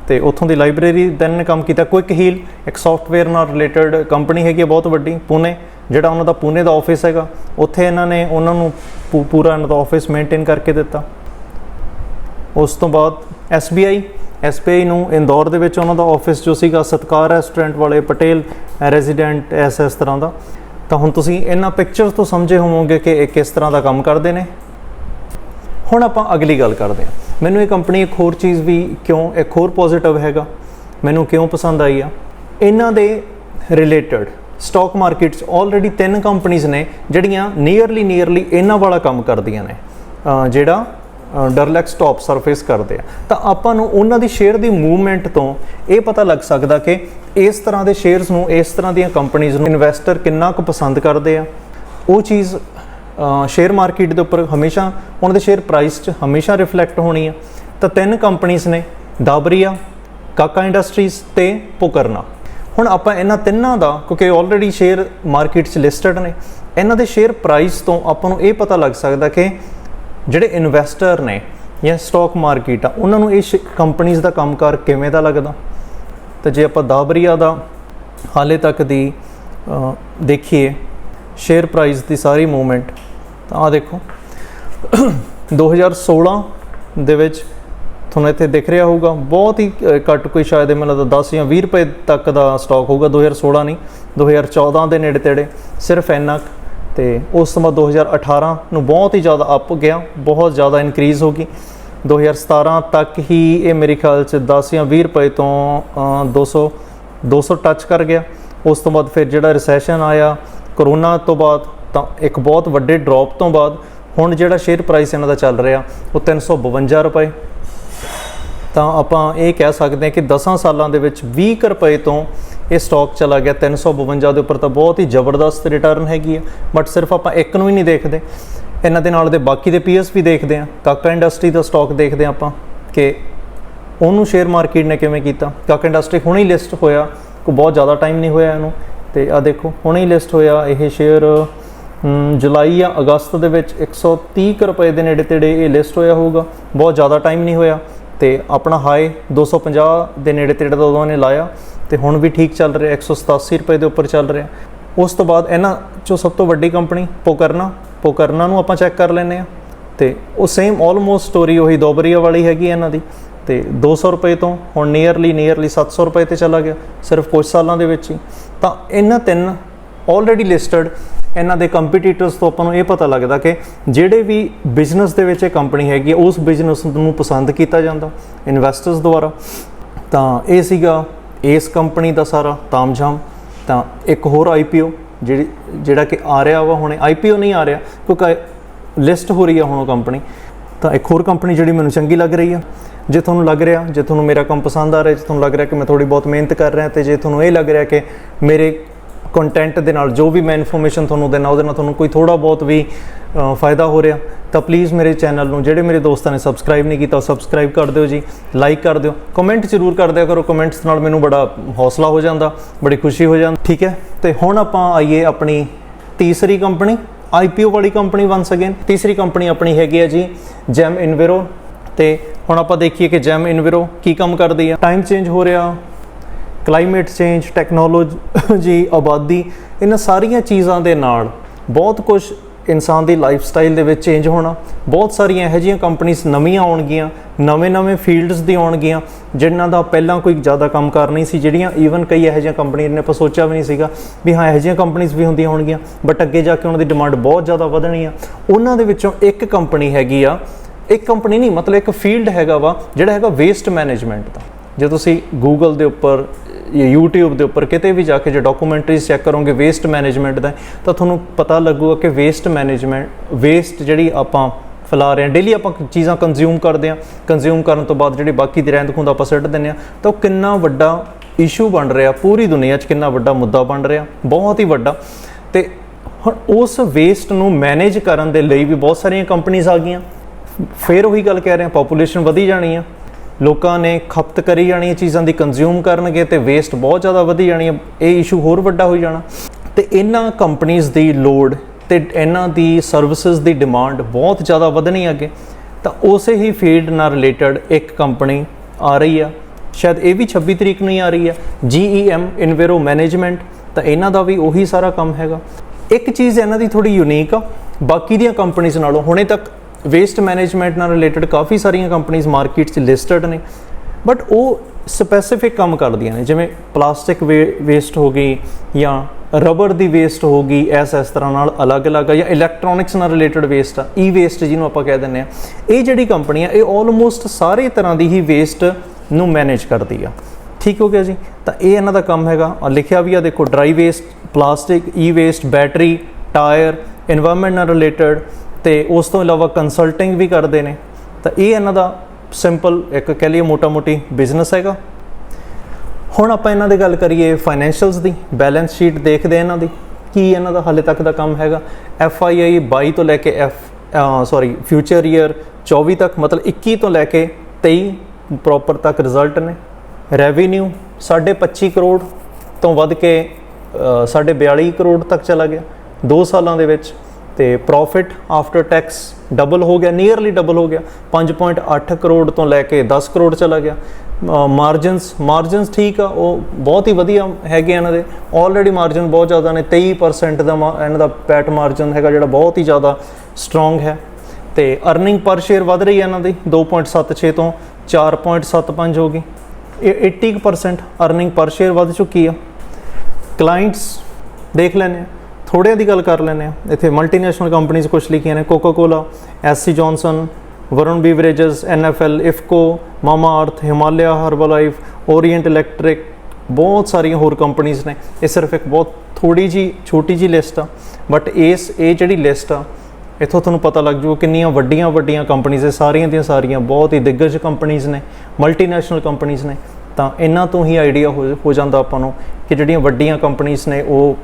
ਤੇ ਉੱਥੋਂ ਦੀ ਲਾਇਬ੍ਰੇਰੀ ਦੈਨ ਕੰਮ ਕੀਤਾ ਕੁਇਕ ਹੀਲ ਇੱਕ ਸੌਫਟਵੇਅਰ ਨਾਲ ਰਿਲੇਟਡ ਕੰਪਨੀ ਹੈਗੀ ਹੈ ਬਹੁਤ ਵੱਡੀ ਪੁਣੇ ਜਿਹੜਾ ਉਹਨਾਂ ਦਾ ਪੁਣੇ ਦਾ ਆਫਿਸ ਹੈਗਾ। ਉੱਥੇ ਇਹਨਾਂ ਨੇ ਉਹਨਾਂ ਨੂੰ ਪੂ- ਪੂਰਾ ਇਹਨਾਂ ਦਾ ਆਫਿਸ ਮੇਨਟੇਨ ਕਰਕੇ ਦਿੱਤਾ। ਉਸ ਤੋਂ ਬਾਅਦ SBI SBI ਨੂੰ ਇੰਦੌਰ ਦੇ ਵਿੱਚ ਉਹਨਾਂ ਦਾ ਆਫਿਸ ਜੋ ਸੀਗਾ, ਸਤਕਾਰ ਰੈਸਟੋਰੈਂਟ ਵਾਲੇ ਪਟੇਲ ਰੈਜ਼ੀਡੈਂਟ ਐਸ ਇਸ ਤਰ੍ਹਾਂ ਦਾ। ਤਾਂ ਹੁਣ ਤੁਸੀਂ ਇਹਨਾਂ ਪਿਕਚਰਸ ਤੋਂ ਸਮਝੇ ਹੋਵੋਗੇ ਕਿ ਇਹ ਕਿਸ ਤਰ੍ਹਾਂ ਦਾ ਕੰਮ ਕਰਦੇ ਨੇ। ਹੁਣ ਆਪਾਂ ਅਗਲੀ ਗੱਲ ਕਰਦੇ ਹਾਂ। ਮੈਨੂੰ ਇਹ ਕੰਪਨੀ ਇੱਕ ਹੋਰ ਚੀਜ਼ ਵੀ ਕਿਉਂ, ਇੱਕ ਹੋਰ ਪੋਜ਼ਿਟਿਵ ਹੈਗਾ, ਮੈਨੂੰ ਕਿਉਂ ਪਸੰਦ ਆਈ ਆ। ਇਹਨਾਂ ਦੇ ਰਿਲੇਟਡ ਸਟਾਕ ਮਾਰਕੀਟ 'ਚ ਆਲਰੇਡੀ ਤਿੰਨ ਕੰਪਨੀਆਂ ਨੇ, ਜਿਹੜੀਆਂ ਨੀਅਰਲੀ ਨੀਅਰਲੀ ਇਹਨਾਂ ਵਾਲਾ ਕੰਮ ਕਰਦੀਆਂ ਨੇ। ਜਿਹੜਾ ਡਰਲੈਕਸ ਟੌਪ ਸਰਫੇਸ ਕਰਦੇ ਆ। ਤਾਂ ਆਪਾਂ ਨੂੰ ਉਹਨਾਂ ਦੀ ਸ਼ੇਅਰ ਦੀ ਮੂਵਮੈਂਟ ਤੋਂ ਇਹ ਪਤਾ ਲੱਗ ਸਕਦਾ ਕਿ ਇਸ ਤਰ੍ਹਾਂ ਦੇ ਸ਼ੇਅਰਸ ਨੂੰ, ਇਸ ਤਰ੍ਹਾਂ ਦੀਆਂ ਕੰਪਨੀਆਂ ਨੂੰ ਇਨਵੈਸਟਰ ਕਿੰਨਾ ਕੁ ਪਸੰਦ ਕਰਦੇ ਆ। ਉਹ ਚੀਜ਼ ਸ਼ੇਅਰ ਮਾਰਕੀਟ ਦੇ ਉੱਪਰ ਹਮੇਸ਼ਾ, ਉਹਨਾਂ ਦੇ ਸ਼ੇਅਰ ਪ੍ਰਾਈਸ 'ਚ ਹਮੇਸ਼ਾ ਰਿਫਲੈਕਟ ਹੋਣੀ ਆ। ਤਾਂ ਤਿੰਨ ਕੰਪਨੀਆਂ ਨੇ ਦਾਬਰੀਆ ਕਾਕਾ ਇੰਡਸਟਰੀਜ਼ ਤੇ ਪੁਕਰਨਾ ਹੁਣ ਆਪਾਂ ਇਹਨਾਂ ਤਿੰਨਾਂ ਦਾ, ਕਿਉਂਕਿ ਆਲਰੇਡੀ ਸ਼ੇਅਰ ਮਾਰਕੀਟ 'ਚ ਲਿਸਟਡ ਨੇ, ਇਹਨਾਂ ਦੇ ਸ਼ੇਅਰ ਪ੍ਰਾਈਸ ਤੋਂ ਆਪਾਂ ਨੂੰ ਇਹ ਪਤਾ ਲੱਗ ਸਕਦਾ ਕਿ ਜਿਹੜੇ ਇਨਵੈਸਟਰ ਨੇ ਜਾਂ ਸਟਾਕ ਮਾਰਕੀਟ ਆ, ਉਹਨਾਂ ਨੂੰ ਇਹ ਕੰਪਨੀਆਂ ਦਾ ਕੰਮਕਾਰ ਕਿਵੇਂ ਦਾ ਲੱਗਦਾ? ਤੇ ਜੇ ਆਪਾਂ ਦਾਬਰੀਆ ਦਾ ਹਾਲੇ ਤੱਕ ਦੀ ਦੇਖੀਏ ਸ਼ੇਅਰ ਪ੍ਰਾਈਸ ਦੀ ਸਾਰੀ ਮੂਵਮੈਂਟ ਤਾਂ ਆ ਦੇਖੋ। 2016 ਦੇ ਵਿੱਚ ਤੁਹਾਨੂੰ ਇੱਥੇ ਦਿਖ ਰਿਹਾ ਹੋਊਗਾ, ਬਹੁਤ ਹੀ ਘੱਟ ਕੋਈ ਸ਼ਾਇਦ ਇਹ ਮੈਨੂੰ ਲੱਗਦਾ 10 ਜਾਂ 20 ਰੁਪਏ ਤੱਕ ਦਾ ਸਟਾਕ ਹੋਊਗਾ 2016 ਨਹੀਂ 2014 ਦੇ ਨੇੜੇ ਤੇੜੇ, ਸਿਰਫ ਇੰਨਾ ਕੁ ਤੇ ਉਸ ਤੋਂ ਬਾਅਦ 2018 ਨੂੰ ਬਹੁਤ ਹੀ ਜ਼ਿਆਦਾ ਅਪ ਗਿਆ ਬਹੁਤ ਜ਼ਿਆਦਾ ਇਨਕਰੀਜ਼ ਹੋ ਗਈ। 2017 ਤੱਕ ਹੀ ਇਹ ਮੇਰੇ ਖਿਆਲ ਚ 10 ਜਾਂ 20 ਰੁਪਏ ਤੋਂ ਅ, 200 200 ਟੱਚ ਕਰ ਗਿਆ। ਉਸ ਤੋਂ ਬਾਅਦ ਫਿਰ ਜਿਹੜਾ ਰਿਸੈਸ਼ਨ ਆਇਆ ਕਰੋਨਾ ਤੋਂ ਬਾਅਦ ਤਾਂ ਇੱਕ ਬਹੁਤ ਵੱਡੇ ਡ੍ਰੌਪ ਤੋਂ ਬਾਅਦ ਹੁਣ ਜਿਹੜਾ ਸ਼ੇਅਰ ਪ੍ਰਾਈਸ ਇਹਨਾਂ ਦਾ ਚੱਲ ਰਿਹਾ ਉਹ 352 ਰੁਪਏ। ਤਾਂ ਆਪਾਂ ਇਹ ਕਹਿ ਸਕਦੇ ਹਾਂ ਕਿ 10 ਸਾਲਾਂ ਦੇ ਵਿੱਚ 20 ਕੁ ਰੁਪਏ ਤੋਂ ਇਹ ਸਟਾਕ ਚਲਾ ਗਿਆ। 352 ਦੇ ਉੱਪਰ ਤਾਂ ਬਹੁਤ ਹੀ ਜ਼ਬਰਦਸਤ ਰਿਟਰਨ ਹੈਗੀ ਹੈ ਬਟ ਸਿਰਫ ਆਪਾਂ ਇੱਕ ਨੂੰ ਹੀ ਨਹੀਂ ਦੇਖਦੇ। ਇਹਨਾਂ ਦੇ ਨਾਲ ਦੇ ਬਾਕੀ ਦੇ ਪੀਐਸ ਵੀ ਦੇਖਦੇ ਆ। ਕਾਕਾ ਇੰਡਸਟਰੀ ਦਾ ਸਟਾਕ ਦੇਖਦੇ ਆ ਆਪਾਂ ਕਿ ਉਹਨੂੰ ਸ਼ੇਅਰ ਮਾਰਕੀਟ ਨੇ ਕਿਵੇਂ ਕੀਤਾ। ਕਾਕਾ ਇੰਡਸਟਰੀ ਹੁਣੇ ਹੀ ਲਿਸਟ ਹੋਇਆ। ਕੋਈ ਬਹੁਤ ਜ਼ਿਆਦਾ ਟਾਈਮ ਨਹੀਂ ਹੋਇਆ ਇਹਨੂੰ। ਤੇ ਆ ਦੇਖੋ, ਹੁਣੇ ਹੀ ਲਿਸਟ ਹੋਇਆ ਇਹ ਸ਼ੇਅਰ ਜੁਲਾਈ ਜਾਂ ਅਗਸਤ ਦੇ ਵਿੱਚ 130 ਕੁ ਰੁਪਏ ਦੇ ਨੇੜੇ ਤੇੜੇ ਇਹ ਲਿਸਟ ਹੋਇਆ ਹੋਊਗਾ। ਬਹੁਤ ਜ਼ਿਆਦਾ ਟਾਈਮ ਨਹੀਂ ਹੋਇਆ। ਤੇ ਆਪਣਾ ਹਾਈ 250 ਦੇ ਨੇੜੇ ਤੇੜੇ ਦਾ ਉਦੋਂ ਨੇ ਲਾਇਆ। ਤੇ ਹੁਣ ਵੀ ਠੀਕ ਚੱਲ ਰਿਹਾ 187 ਰੁਪਏ ਦੇ ਉੱਪਰ ਚੱਲ ਰਿਹਾ। ਉਸ ਤੋਂ ਬਾਅਦ ਇਹਨਾਂ ਚੋਂ ਸਭ ਤੋਂ ਵੱਡੀ ਕੰਪਨੀ ਪੋਕਰਨਾ। ਪੋਕਰਨਾ ਨੂੰ ਆਪਾਂ ਚੈੱਕ ਕਰ ਲੈਨੇ ਆ ਤੇ ਉਹ ਸੇਮ ਆਲਮੋਸਟ ਸਟੋਰੀ ਉਹੀ ਦੋਬਰੀਆ ਵਾਲੀ ਹੈਗੀ ਇਹਨਾਂ ਦੀ। ਤੇ 200 ਰੁਪਏ ਤੋਂ ਹੁਣ ਨੀਅਰਲੀ ਨੀਅਰਲੀ 700 ਰੁਪਏ ਤੇ ਚਲਾ ਗਿਆ ਸਿਰਫ ਕੁਝ ਸਾਲਾਂ ਦੇ ਵਿੱਚ ਹੀ। ਤਾਂ ਇਹਨਾਂ ਤਿੰਨ ਆਲਰੇਡੀ ਲਿਸਟਡ ਇਹਨਾਂ ਦੇ ਕੰਪੀਟੀਟਰਸ ਤੋਂ ਆਪਾਂ ਨੂੰ ਇਹ ਪਤਾ ਲੱਗਦਾ ਕਿ ਜਿਹੜੇ ਵੀ ਬਿਜ਼ਨਸ ਦੇ ਵਿੱਚ ਇਹ ਕੰਪਨੀ ਹੈਗੀ ਹੈ, ਉਸ ਬਿਜ਼ਨਸ ਨੂੰ ਪਸੰਦ ਕੀਤਾ ਜਾਂਦਾ ਇਨਵੈਸਟਰਸ ਦੁਆਰਾ। ਤਾਂ ਇਹ ਸੀਗਾ ਇਸ ਕੰਪਨੀ ਦਾ ਸਾਰਾ ਤਾਮਝਾਮ, ਤਾਂ ਇੱਕ ਹੋਰ ਆਈਪੀਓ ਜਿਹੜੀ, ਜਿਹੜਾ ਕਿ ਆ ਰਿਹਾ ਵਾ, ਹੁਣੇ ਆਈਪੀਓ ਨਹੀਂ ਆ ਰਿਹਾ, ਕਿਉਂਕਿ ਲਿਸਟ ਹੋ ਰਹੀ ਆ ਹੁਣ ਉਹ ਕੰਪਨੀ। ਤਾਂ ਇੱਕ ਹੋਰ ਕੰਪਨੀ ਜਿਹੜੀ ਮੈਨੂੰ ਚੰਗੀ ਲੱਗ ਰਹੀ ਆ, ਜੇ ਤੁਹਾਨੂੰ ਲੱਗ ਰਿਹਾ, ਜੇ ਤੁਹਾਨੂੰ ਮੇਰਾ ਕੰਮ ਪਸੰਦ ਆ ਰਿਹਾ, ਜੇ ਤੁਹਾਨੂੰ ਲੱਗ ਰਿਹਾ ਕਿ ਮੈਂ ਥੋੜੀ ਬਹੁਤ ਮਿਹਨਤ ਕਰ ਰਿਹਾ, ਤੇ ਜੇ ਤੁਹਾਨੂੰ ਇਹ ਲੱਗ ਰਿਹਾ ਕਿ ਮੇਰੇ ਕੰਟੈਂਟ ਦੇ ਨਾਲ ਜੋ ਵੀ ਮੈਂ ਇਨਫੋਰਮੇਸ਼ਨ ਤੁਹਾਨੂੰ ਦੇਣਾ ਉਹਦੇ ਨਾਲ ਤੁਹਾਨੂੰ ਕੋਈ ਥੋੜਾ ਬਹੁਤ ਵੀ ਫਾਇਦਾ ਹੋ ਰਿਹਾ, ਤਾਂ ਪਲੀਜ਼ ਮੇਰੇ ਚੈਨਲ ਨੂੰ, ਜਿਹੜੇ ਮੇਰੇ ਦੋਸਤਾਂ ਨੇ ਸਬਸਕ੍ਰਾਈਬ ਨਹੀਂ ਕੀਤਾ, ਉਹ ਸਬਸਕ੍ਰਾਈਬ ਕਰ ਦਿਓ ਜੀ ਲਾਈਕ ਕਰ ਦਿਓ। ਕਮੈਂਟ ਜ਼ਰੂਰ ਕਰ ਦਿਆ ਕਰੋ ਕਮੈਂਟਸ ਨਾਲ ਮੈਨੂੰ ਬੜਾ ਹੌਸਲਾ ਹੋ ਜਾਂਦਾ, ਬੜੀ ਖੁਸ਼ੀ ਹੋ ਜਾਂਦੀ। ਠੀਕ ਹੈ? ਤੇ ਹੁਣ ਆਪਾਂ ਆਈਏ ਆਪਣੀ ਤੀਸਰੀ ਕੰਪਨੀ ਆਈਪੀਓ ਵਾਲੀ ਕੰਪਨੀ ਵਾਂਸ ਅਗੇਨ ਤੀਸਰੀ ਕੰਪਨੀ ਆਪਣੀ ਹੈਗੀ ਹੈ ਜੀ ਜੈਮ ਇਨਵਿਰੋ ਤੇ ਹੁਣ ਆਪਾਂ ਦੇਖੀਏ ਕਿ ਜੈਮ ਇਨਵਿਰੋ ਕੀ ਕੰਮ ਕਰਦੀ ਹੈ। ਟਾਈਮ ਚੇਂਜ ਹੋ ਰਿਹਾ। ਕਲਾਈਮੇਟ ਚੇਂਜ ਟੈਕਨੋਲੋਜੀ ਆਬਾਦੀ, ਇਹਨਾਂ ਸਾਰੀਆਂ ਚੀਜ਼ਾਂ ਦੇ ਨਾਲ ਬਹੁਤ ਕੁਝ ਇਨਸਾਨ ਦੀ ਲਾਈਫ ਸਟਾਈਲ ਦੇ ਵਿੱਚ ਚੇਂਜ ਹੋਣਾ, ਬਹੁਤ ਸਾਰੀਆਂ ਇਹੋ ਜਿਹੀਆਂ ਕੰਪਨੀਆਂ ਨਵੀਆਂ ਆਉਣਗੀਆਂ, ਨਵੇਂ-ਨਵੇਂ ਫੀਲਡਸ ਦੀ ਆਉਣਗੀਆਂ, ਜਿਨ੍ਹਾਂ ਦਾ ਪਹਿਲਾਂ ਕੋਈ ਜ਼ਿਆਦਾ ਕੰਮ ਕੰਮਕਾਰ ਨਹੀਂ ਸੀ, ਜਿਹੜੀਆਂ ਈਵਨ ਕਈ ਇਹੋ ਜਿਹੀਆਂ ਕੰਪਨੀਆਂ ਨੇ ਆਪਾਂ ਸੋਚਿਆ ਵੀ ਨਹੀਂ ਸੀਗਾ ਵੀ ਹਾਂ, ਇਹੋ ਜਿਹੀਆਂ ਕੰਪਨੀਆਂ ਵੀ ਹੁੰਦੀਆਂ ਹੋਣਗੀਆਂ ਬਟ ਅੱਗੇ ਜਾ ਕੇ ਉਹਨਾਂ ਦੀ ਡਿਮਾਂਡ ਬਹੁਤ ਜ਼ਿਆਦਾ ਵਧਣੀ ਆ। ਉਹਨਾਂ ਦੇ ਵਿੱਚੋਂ ਇੱਕ ਕੰਪਨੀ ਹੈਗੀ ਆ, ਇੱਕ ਕੰਪਨੀ ਨਹੀਂ, ਮਤਲਬ ਇੱਕ ਫੀਲਡ ਹੈਗਾ ਵਾ, ਜਿਹੜਾ ਹੈਗਾ ਵੇਸਟ ਮੈਨੇਜਮੈਂਟ ਦਾ। ਜੇ ਤੁਸੀਂ ਗੂਗਲ ਦੇ ਉੱਪਰ YouTube ਦੇ ਉੱਪਰ ਕਿਤੇ ਵੀ ਜਾ ਕੇ ਜੇ ਡਾਕੂਮੈਂਟਰੀਜ਼ ਚੈੱਕ ਕਰੋਗੇ ਵੇਸਟ ਮੈਨੇਜਮੈਂਟ ਦਾ, ਤਾਂ ਤੁਹਾਨੂੰ ਪਤਾ ਲੱਗੂਗਾ ਕਿ ਵੇਸਟ ਮੈਨੇਜਮੈਂਟ ਵੇਸਟ ਜਿਹੜੀ ਆਪਾਂ ਫੈਲਾ ਰਹੇ ਹਾਂ ਡੇਲੀ ਆਪਾਂ ਚੀਜ਼ਾਂ ਕੰਜ਼ਿਊਮ ਕਰਦੇ ਹਾਂ ਕੰਜ਼ਿਊਮ ਕਰਨ ਤੋਂ ਬਾਅਦ ਜਿਹੜੀ ਬਾਕੀ ਦੀ ਰਹਿੰਦ ਖੂੰਦ ਆਪਾਂ ਸਿੱਟ ਦਿੰਦੇ ਹਾਂ, ਤਾਂ ਉਹ ਕਿੰਨਾ ਵੱਡਾ ਇਸ਼ੂ ਬਣ ਰਿਹਾ, ਪੂਰੀ ਦੁਨੀਆ 'ਚ ਕਿੰਨਾ ਵੱਡਾ ਮੁੱਦਾ ਬਣ ਰਿਹਾ, ਬਹੁਤ ਹੀ ਵੱਡਾ। ਤੇ ਹੁਣ ਉਸ ਵੇਸਟ ਨੂੰ ਮੈਨੇਜ ਕਰਨ ਦੇ ਲਈ ਵੀ ਬਹੁਤ ਸਾਰੀਆਂ ਕੰਪਨੀਆਂ ਆ ਗਈਆਂ। ਫਿਰ ਉਹੀ ਗੱਲ ਕਹਿ ਰਹੇ ਹਾਂ ਪੋਪੂਲੇਸ਼ਨ ਵਧੀ ਜਾਣੀ ਆ। ਲੋਕਾਂ ਨੇ ਖਪਤ ਕਰੀ ਜਾਣੀ ਹੈ ਚੀਜ਼ਾਂ ਦੀ ਕੰਜ਼ਿਊਮ ਕਰਨਗੇ ਤੇ ਵੇਸਟ ਬਹੁਤ ਜ਼ਿਆਦਾ ਵਧੀ ਜਾਣੀ ਹੈ। ਇਹ ਇਸ਼ੂ ਹੋਰ ਵੱਡਾ ਹੋਈ ਜਾਣਾ। ਤੇ ਇਹਨਾਂ ਕੰਪਨੀਆਂ ਦੀ ਲੋਡ ਤੇ ਇਹਨਾਂ ਦੀ ਸਰਵਿਸਿਜ਼ ਦੀ ਡਿਮਾਂਡ ਬਹੁਤ ਜ਼ਿਆਦਾ ਵਧਣੀ ਅੱਗੇ। ਤਾਂ ਉਸੇ ਹੀ ਫੀਲਡ ਨਾਲ ਰਿਲੇਟਡ ਇੱਕ ਕੰਪਨੀ ਆ ਰਹੀ ਆ। ਸ਼ਾਇਦ ਇਹ ਵੀ 26 ਤਰੀਕ ਨੂੰ ਹੀ ਆ ਰਹੀ ਆ। GEM ਇਨਵੇਰੋ ਮੈਨੇਜਮੈਂਟ ਤਾਂ ਇਹਨਾਂ ਦਾ ਵੀ ਉਹੀ ਸਾਰਾ ਕੰਮ ਹੈਗਾ। ਇੱਕ ਚੀਜ਼ ਇਹਨਾਂ ਦੀ ਥੋੜੀ ਯੂਨੀਕ ਆ, ਬਾਕੀ ਦੀਆਂ ਕੰਪਨੀਆਂ ਨਾਲੋਂ ਹੁਣੇ ਤੱਕ ਵੇਸਟ ਮੈਨੇਜਮੈਂਟ ਨਾਲ ਰਿਲੇਟਡ ਕਾਫੀ ਸਾਰੀਆਂ ਕੰਪਨੀਆਂ ਮਾਰਕੀਟ 'ਚ ਲਿਸਟਡ ਨੇ। ਬਟ ਉਹ ਸਪੈਸੀਫਿਕ ਕੰਮ ਕਰਦੀਆਂ ਨੇ, ਜਿਵੇਂ ਪਲਾਸਟਿਕ ਵੇਸਟ ਹੋ ਗਈ ਜਾਂ ਰਬਰ ਦੀ ਵੇਸਟ ਹੋ ਗਈ ਐਸ ਇਸ ਤਰ੍ਹਾਂ ਨਾਲ ਅਲੱਗ-ਅਲੱਗ ਆ, ਜਾਂ ਇਲੈਕਟ੍ਰੋਨਿਕਸ ਨਾਲ ਰਿਲੇਟਡ ਵੇਸਟ ਆ ਈ ਵੇਸਟ ਜਿਹਨੂੰ ਆਪਾਂ ਕਹਿ ਦਿੰਨੇ ਆ। ਇਹ ਜਿਹੜੀ ਕੰਪਨੀ ਆ, ਇਹ ਆਲਮੋਸਟ ਸਾਰੇ ਤਰ੍ਹਾਂ ਦੀ ਹੀ ਵੇਸਟ ਨੂੰ ਮੈਨੇਜ ਕਰਦੀ ਆ। ਠੀਕ ਹੋ ਗਿਆ ਜੀ? ਤਾਂ ਇਹ ਇਹਨਾਂ ਦਾ ਕੰਮ ਹੈਗਾ। ਔਰ ਲਿਖਿਆ ਵੀ ਆ, ਦੇਖੋ dry waste plastic E waste battery tyre environment ਨਾਲ ਰਿਲੇਟਡ ਤੇ ਉਸ ਤੋਂ ਇਲਾਵਾ ਕੰਸਲਟਿੰਗ ਵੀ ਕਰਦੇ ਨੇ। ਤਾਂ ਇਹ ਇਹਨਾਂ ਦਾ ਸਿੰਪਲ ਇੱਕ ਕਹਿ ਲਈਏ ਮੋਟਾ-ਮੋਟੀ ਬਿਜ਼ਨਸ ਹੈਗਾ। ਹੁਣ ਆਪਾਂ ਇਹਨਾਂ ਦੀ ਗੱਲ ਕਰੀਏ ਫਾਈਨੈਂਸ਼ੀਅਲਸ ਦੀ ਬੈਲੈਂਸ ਸ਼ੀਟ ਦੇਖਦੇ ਆ ਇਹਨਾਂ ਦੀ, ਕੀ ਇਹਨਾਂ ਦਾ ਹਾਲੇ ਤੱਕ ਦਾ ਕੰਮ ਹੈਗਾ। ਐਫ ਆਈ ਆਈ 22 ਤੋਂ ਲੈ ਕੇ ਐਫ ਸੌਰੀ ਫਿਊਚਰ ਈਅਰ 24 ਤੱਕ, ਮਤਲਬ 21 ਤੋਂ ਲੈ ਕੇ 23 ਪ੍ਰੋਪਰ ਤੱਕ ਰਿਜ਼ਲਟ ਨੇ। ਰੈਵਨਿਊ 25 ਕਰੋੜ ਤੋਂ ਵੱਧ ਕੇ ਸਾਢੇ 42 ਕਰੋੜ ਤੱਕ ਚਲਾ ਗਿਆ। 2 ਸਾਲਾਂ ਦੇ ਵਿੱਚ ਤੇ ਪ੍ਰੋਫਿਟ ਆਫਟਰ ਟੈਕਸ ਡਬਲ ਹੋ ਗਿਆ ਨੀਅਰਲੀ ਡਬਲ ਹੋ ਗਿਆ। 5.8 ਕਰੋੜ ਤੋਂ ਲੈ ਕੇ 10 ਕਰੋੜ ਚਲਾ ਗਿਆ। ਮਾਰਜਨਸ ਮਾਰਜਨਸ ਠੀਕ ਆ, ਉਹ ਬਹੁਤ ਹੀ ਵਧੀਆ ਹੈਗੇ ਇਹਨਾਂ ਦੇ। ਆਲਰੇਡੀ ਮਾਰਜਨ ਬਹੁਤ ਜ਼ਿਆਦਾ ਨੇ 23% ਦਾ ਮਾ- ਇਹਨਾਂ ਦਾ ਪੈਟ ਮਾਰਜਨ ਹੈਗਾ ਜਿਹੜਾ ਬਹੁਤ ਹੀ ਜ਼ਿਆਦਾ ਸਟਰੋਂਗ ਹੈ। ਤੇ ਅਰਨਿੰਗ ਪਰ ਸ਼ੇਅਰ ਵਧ ਰਹੀ ਹੈ ਇਹਨਾਂ ਦੀ 2.76 ਤੋਂ 4.75 ਹੋ ਗਈ। ਇਹ 80% ਅਰਨਿੰਗ ਪਰ ਸ਼ੇਅਰ ਵਧ ਚੁੱਕੀ ਆ। ਕਲਾਇੰਟਸ ਦੇਖ ਲੈਂਦੇ ਹਾਂ ਥੋੜ੍ਹਿਆਂ ਦੀ ਗੱਲ ਕਰ ਲੈਂਦੇ ਹਾਂ। ਇੱਥੇ ਮਲਟੀਨੈਸ਼ਨਲ ਕੰਪਨੀਆਂ ਕੁਝ ਲਿਖੀਆਂ ਨੇ Coca Cola SC Johnson Varun beverages NFL IFFCO Mamaearth Himalaya ਹਰਬਲਾਈਫ orient electric ਬਹੁਤ ਸਾਰੀਆਂ ਹੋਰ ਕੰਪਨੀਆਂ ਨੇ। ਇਹ ਸਿਰਫ ਇੱਕ ਬਹੁਤ ਥੋੜੀ ਜੀ ਛੋਟੀ ਜੀ ਲਿਸਟ ਆ। ਬਟ ਇਸ, ਇਹ ਜਿਹੜੀ ਲਿਸਟ ਆ, ਇੱਥੋਂ ਤੁਹਾਨੂੰ ਪਤਾ ਲੱਗ ਜੂਗਾ ਕਿੰਨੀਆਂ ਵੱਡੀਆਂ ਵੱਡੀਆਂ ਕੰਪਨੀਆਂ ਇਹ ਸਾਰੀਆਂ ਦੀਆਂ ਸਾਰੀਆਂ, ਬਹੁਤ ਹੀ ਦਿੱਗਜ ਕੰਪਨੀਆਂ ਨੇ ਮਲਟੀਨੈਸ਼ਨਲ ਕੰਪਨੀਆਂ ਨੇ। ਤਾਂ ਇਹਨਾਂ ਤੋਂ ਹੀ ਆਈਡੀਆ ਹੋ ਹੋ ਜਾਂਦਾ ਆਪਾਂ ਨੂੰ ਕਿ ਜਿਹੜੀਆਂ ਵੱਡੀਆਂ ਕੰਪਨੀਆਂ ਨੇ, ਉਹ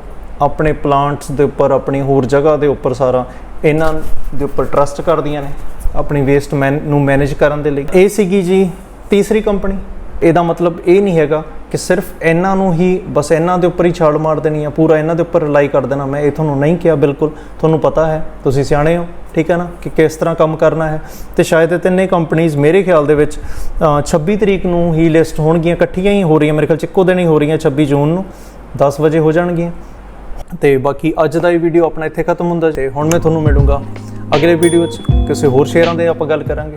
ਆਪਣੇ ਪਲਾਂਟਸ ਦੇ ਉੱਪਰ ਆਪਣੀ ਹੋਰ ਜਗ੍ਹਾ ਦੇ ਉੱਪਰ ਸਾਰਾ ਇਹਨਾਂ ਦੇ ਉੱਪਰ ਟਰਸਟ ਕਰਦੀਆਂ ਨੇ ਆਪਣੀ ਵੇਸਟ ਮੈਨ ਨੂੰ ਮੈਨੇਜ ਕਰਨ ਦੇ ਲਈ। ਇਹ ਸੀਗੀ ਜੀ ਤੀਸਰੀ ਕੰਪਨੀ ਇਹਦਾ ਮਤਲਬ ਇਹ ਨਹੀਂ ਹੈਗਾ ਕਿ ਸਿਰਫ ਇਹਨਾਂ ਨੂੰ ਹੀ ਬਸ ਇਹਨਾਂ ਦੇ ਉੱਪਰ ਹੀ ਛਾਲ ਮਾਰ ਦੇਣੀ ਆ ਪੂਰਾ ਇਹਨਾਂ ਦੇ ਉੱਪਰ ਰਿਲਾਈ ਕਰ ਦੇਣਾ। ਮੈਂ ਇਹ ਤੁਹਾਨੂੰ ਨਹੀਂ ਕਿਹਾ ਬਿਲਕੁਲ ਤੁਹਾਨੂੰ ਪਤਾ ਹੈ ਤੁਸੀਂ ਸਿਆਣੇ ਹੋ ਠੀਕ ਹੈ ਨਾ ਕਿ ਕਿਸ ਤਰ੍ਹਾਂ ਕੰਮ ਕਰਨਾ ਹੈ। ਤੇ ਸ਼ਾਇਦ ਇਹ ਤਿੰਨੇ ਕੰਪਨੀਆਂ ਮੇਰੇ ਖਿਆਲ ਦੇ ਵਿੱਚ ਅ, 26 ਤਰੀਕ ਨੂੰ ਹੀ ਲਿਸਟ ਹੋਣਗੀਆਂ ਇਕੱਠੀਆਂ ਹੀ ਹੋ ਰਹੀਆਂ ਮੇਰੇ ਖਿਆਲ ਚ ਇੱਕੋ ਦਿਨ ਹੀ ਹੋ ਰਹੀਆਂ 26 ਜੂਨ ਨੂੰ। 10 ਵਜੇ ਹੋ ਜਾਣਗੀਆਂ। ਤੇ ਬਾਕੀ ਅੱਜ ਦਾ ਇਹ ਵੀਡੀਓ ਆਪਣਾ ਇੱਥੇ ਖਤਮ ਹੁੰਦਾ ਤੇ ਹੁਣ ਮੈਂ ਤੁਹਾਨੂੰ ਮਿਲੂੰਗਾ ਅਗਲੇ ਵੀਡੀਓ 'ਚ ਕਿਸੇ ਹੋਰ ਸ਼ੇਅਰਾਂ ਦੇ ਆਪਾਂ ਗੱਲ ਕਰਾਂਗੇ।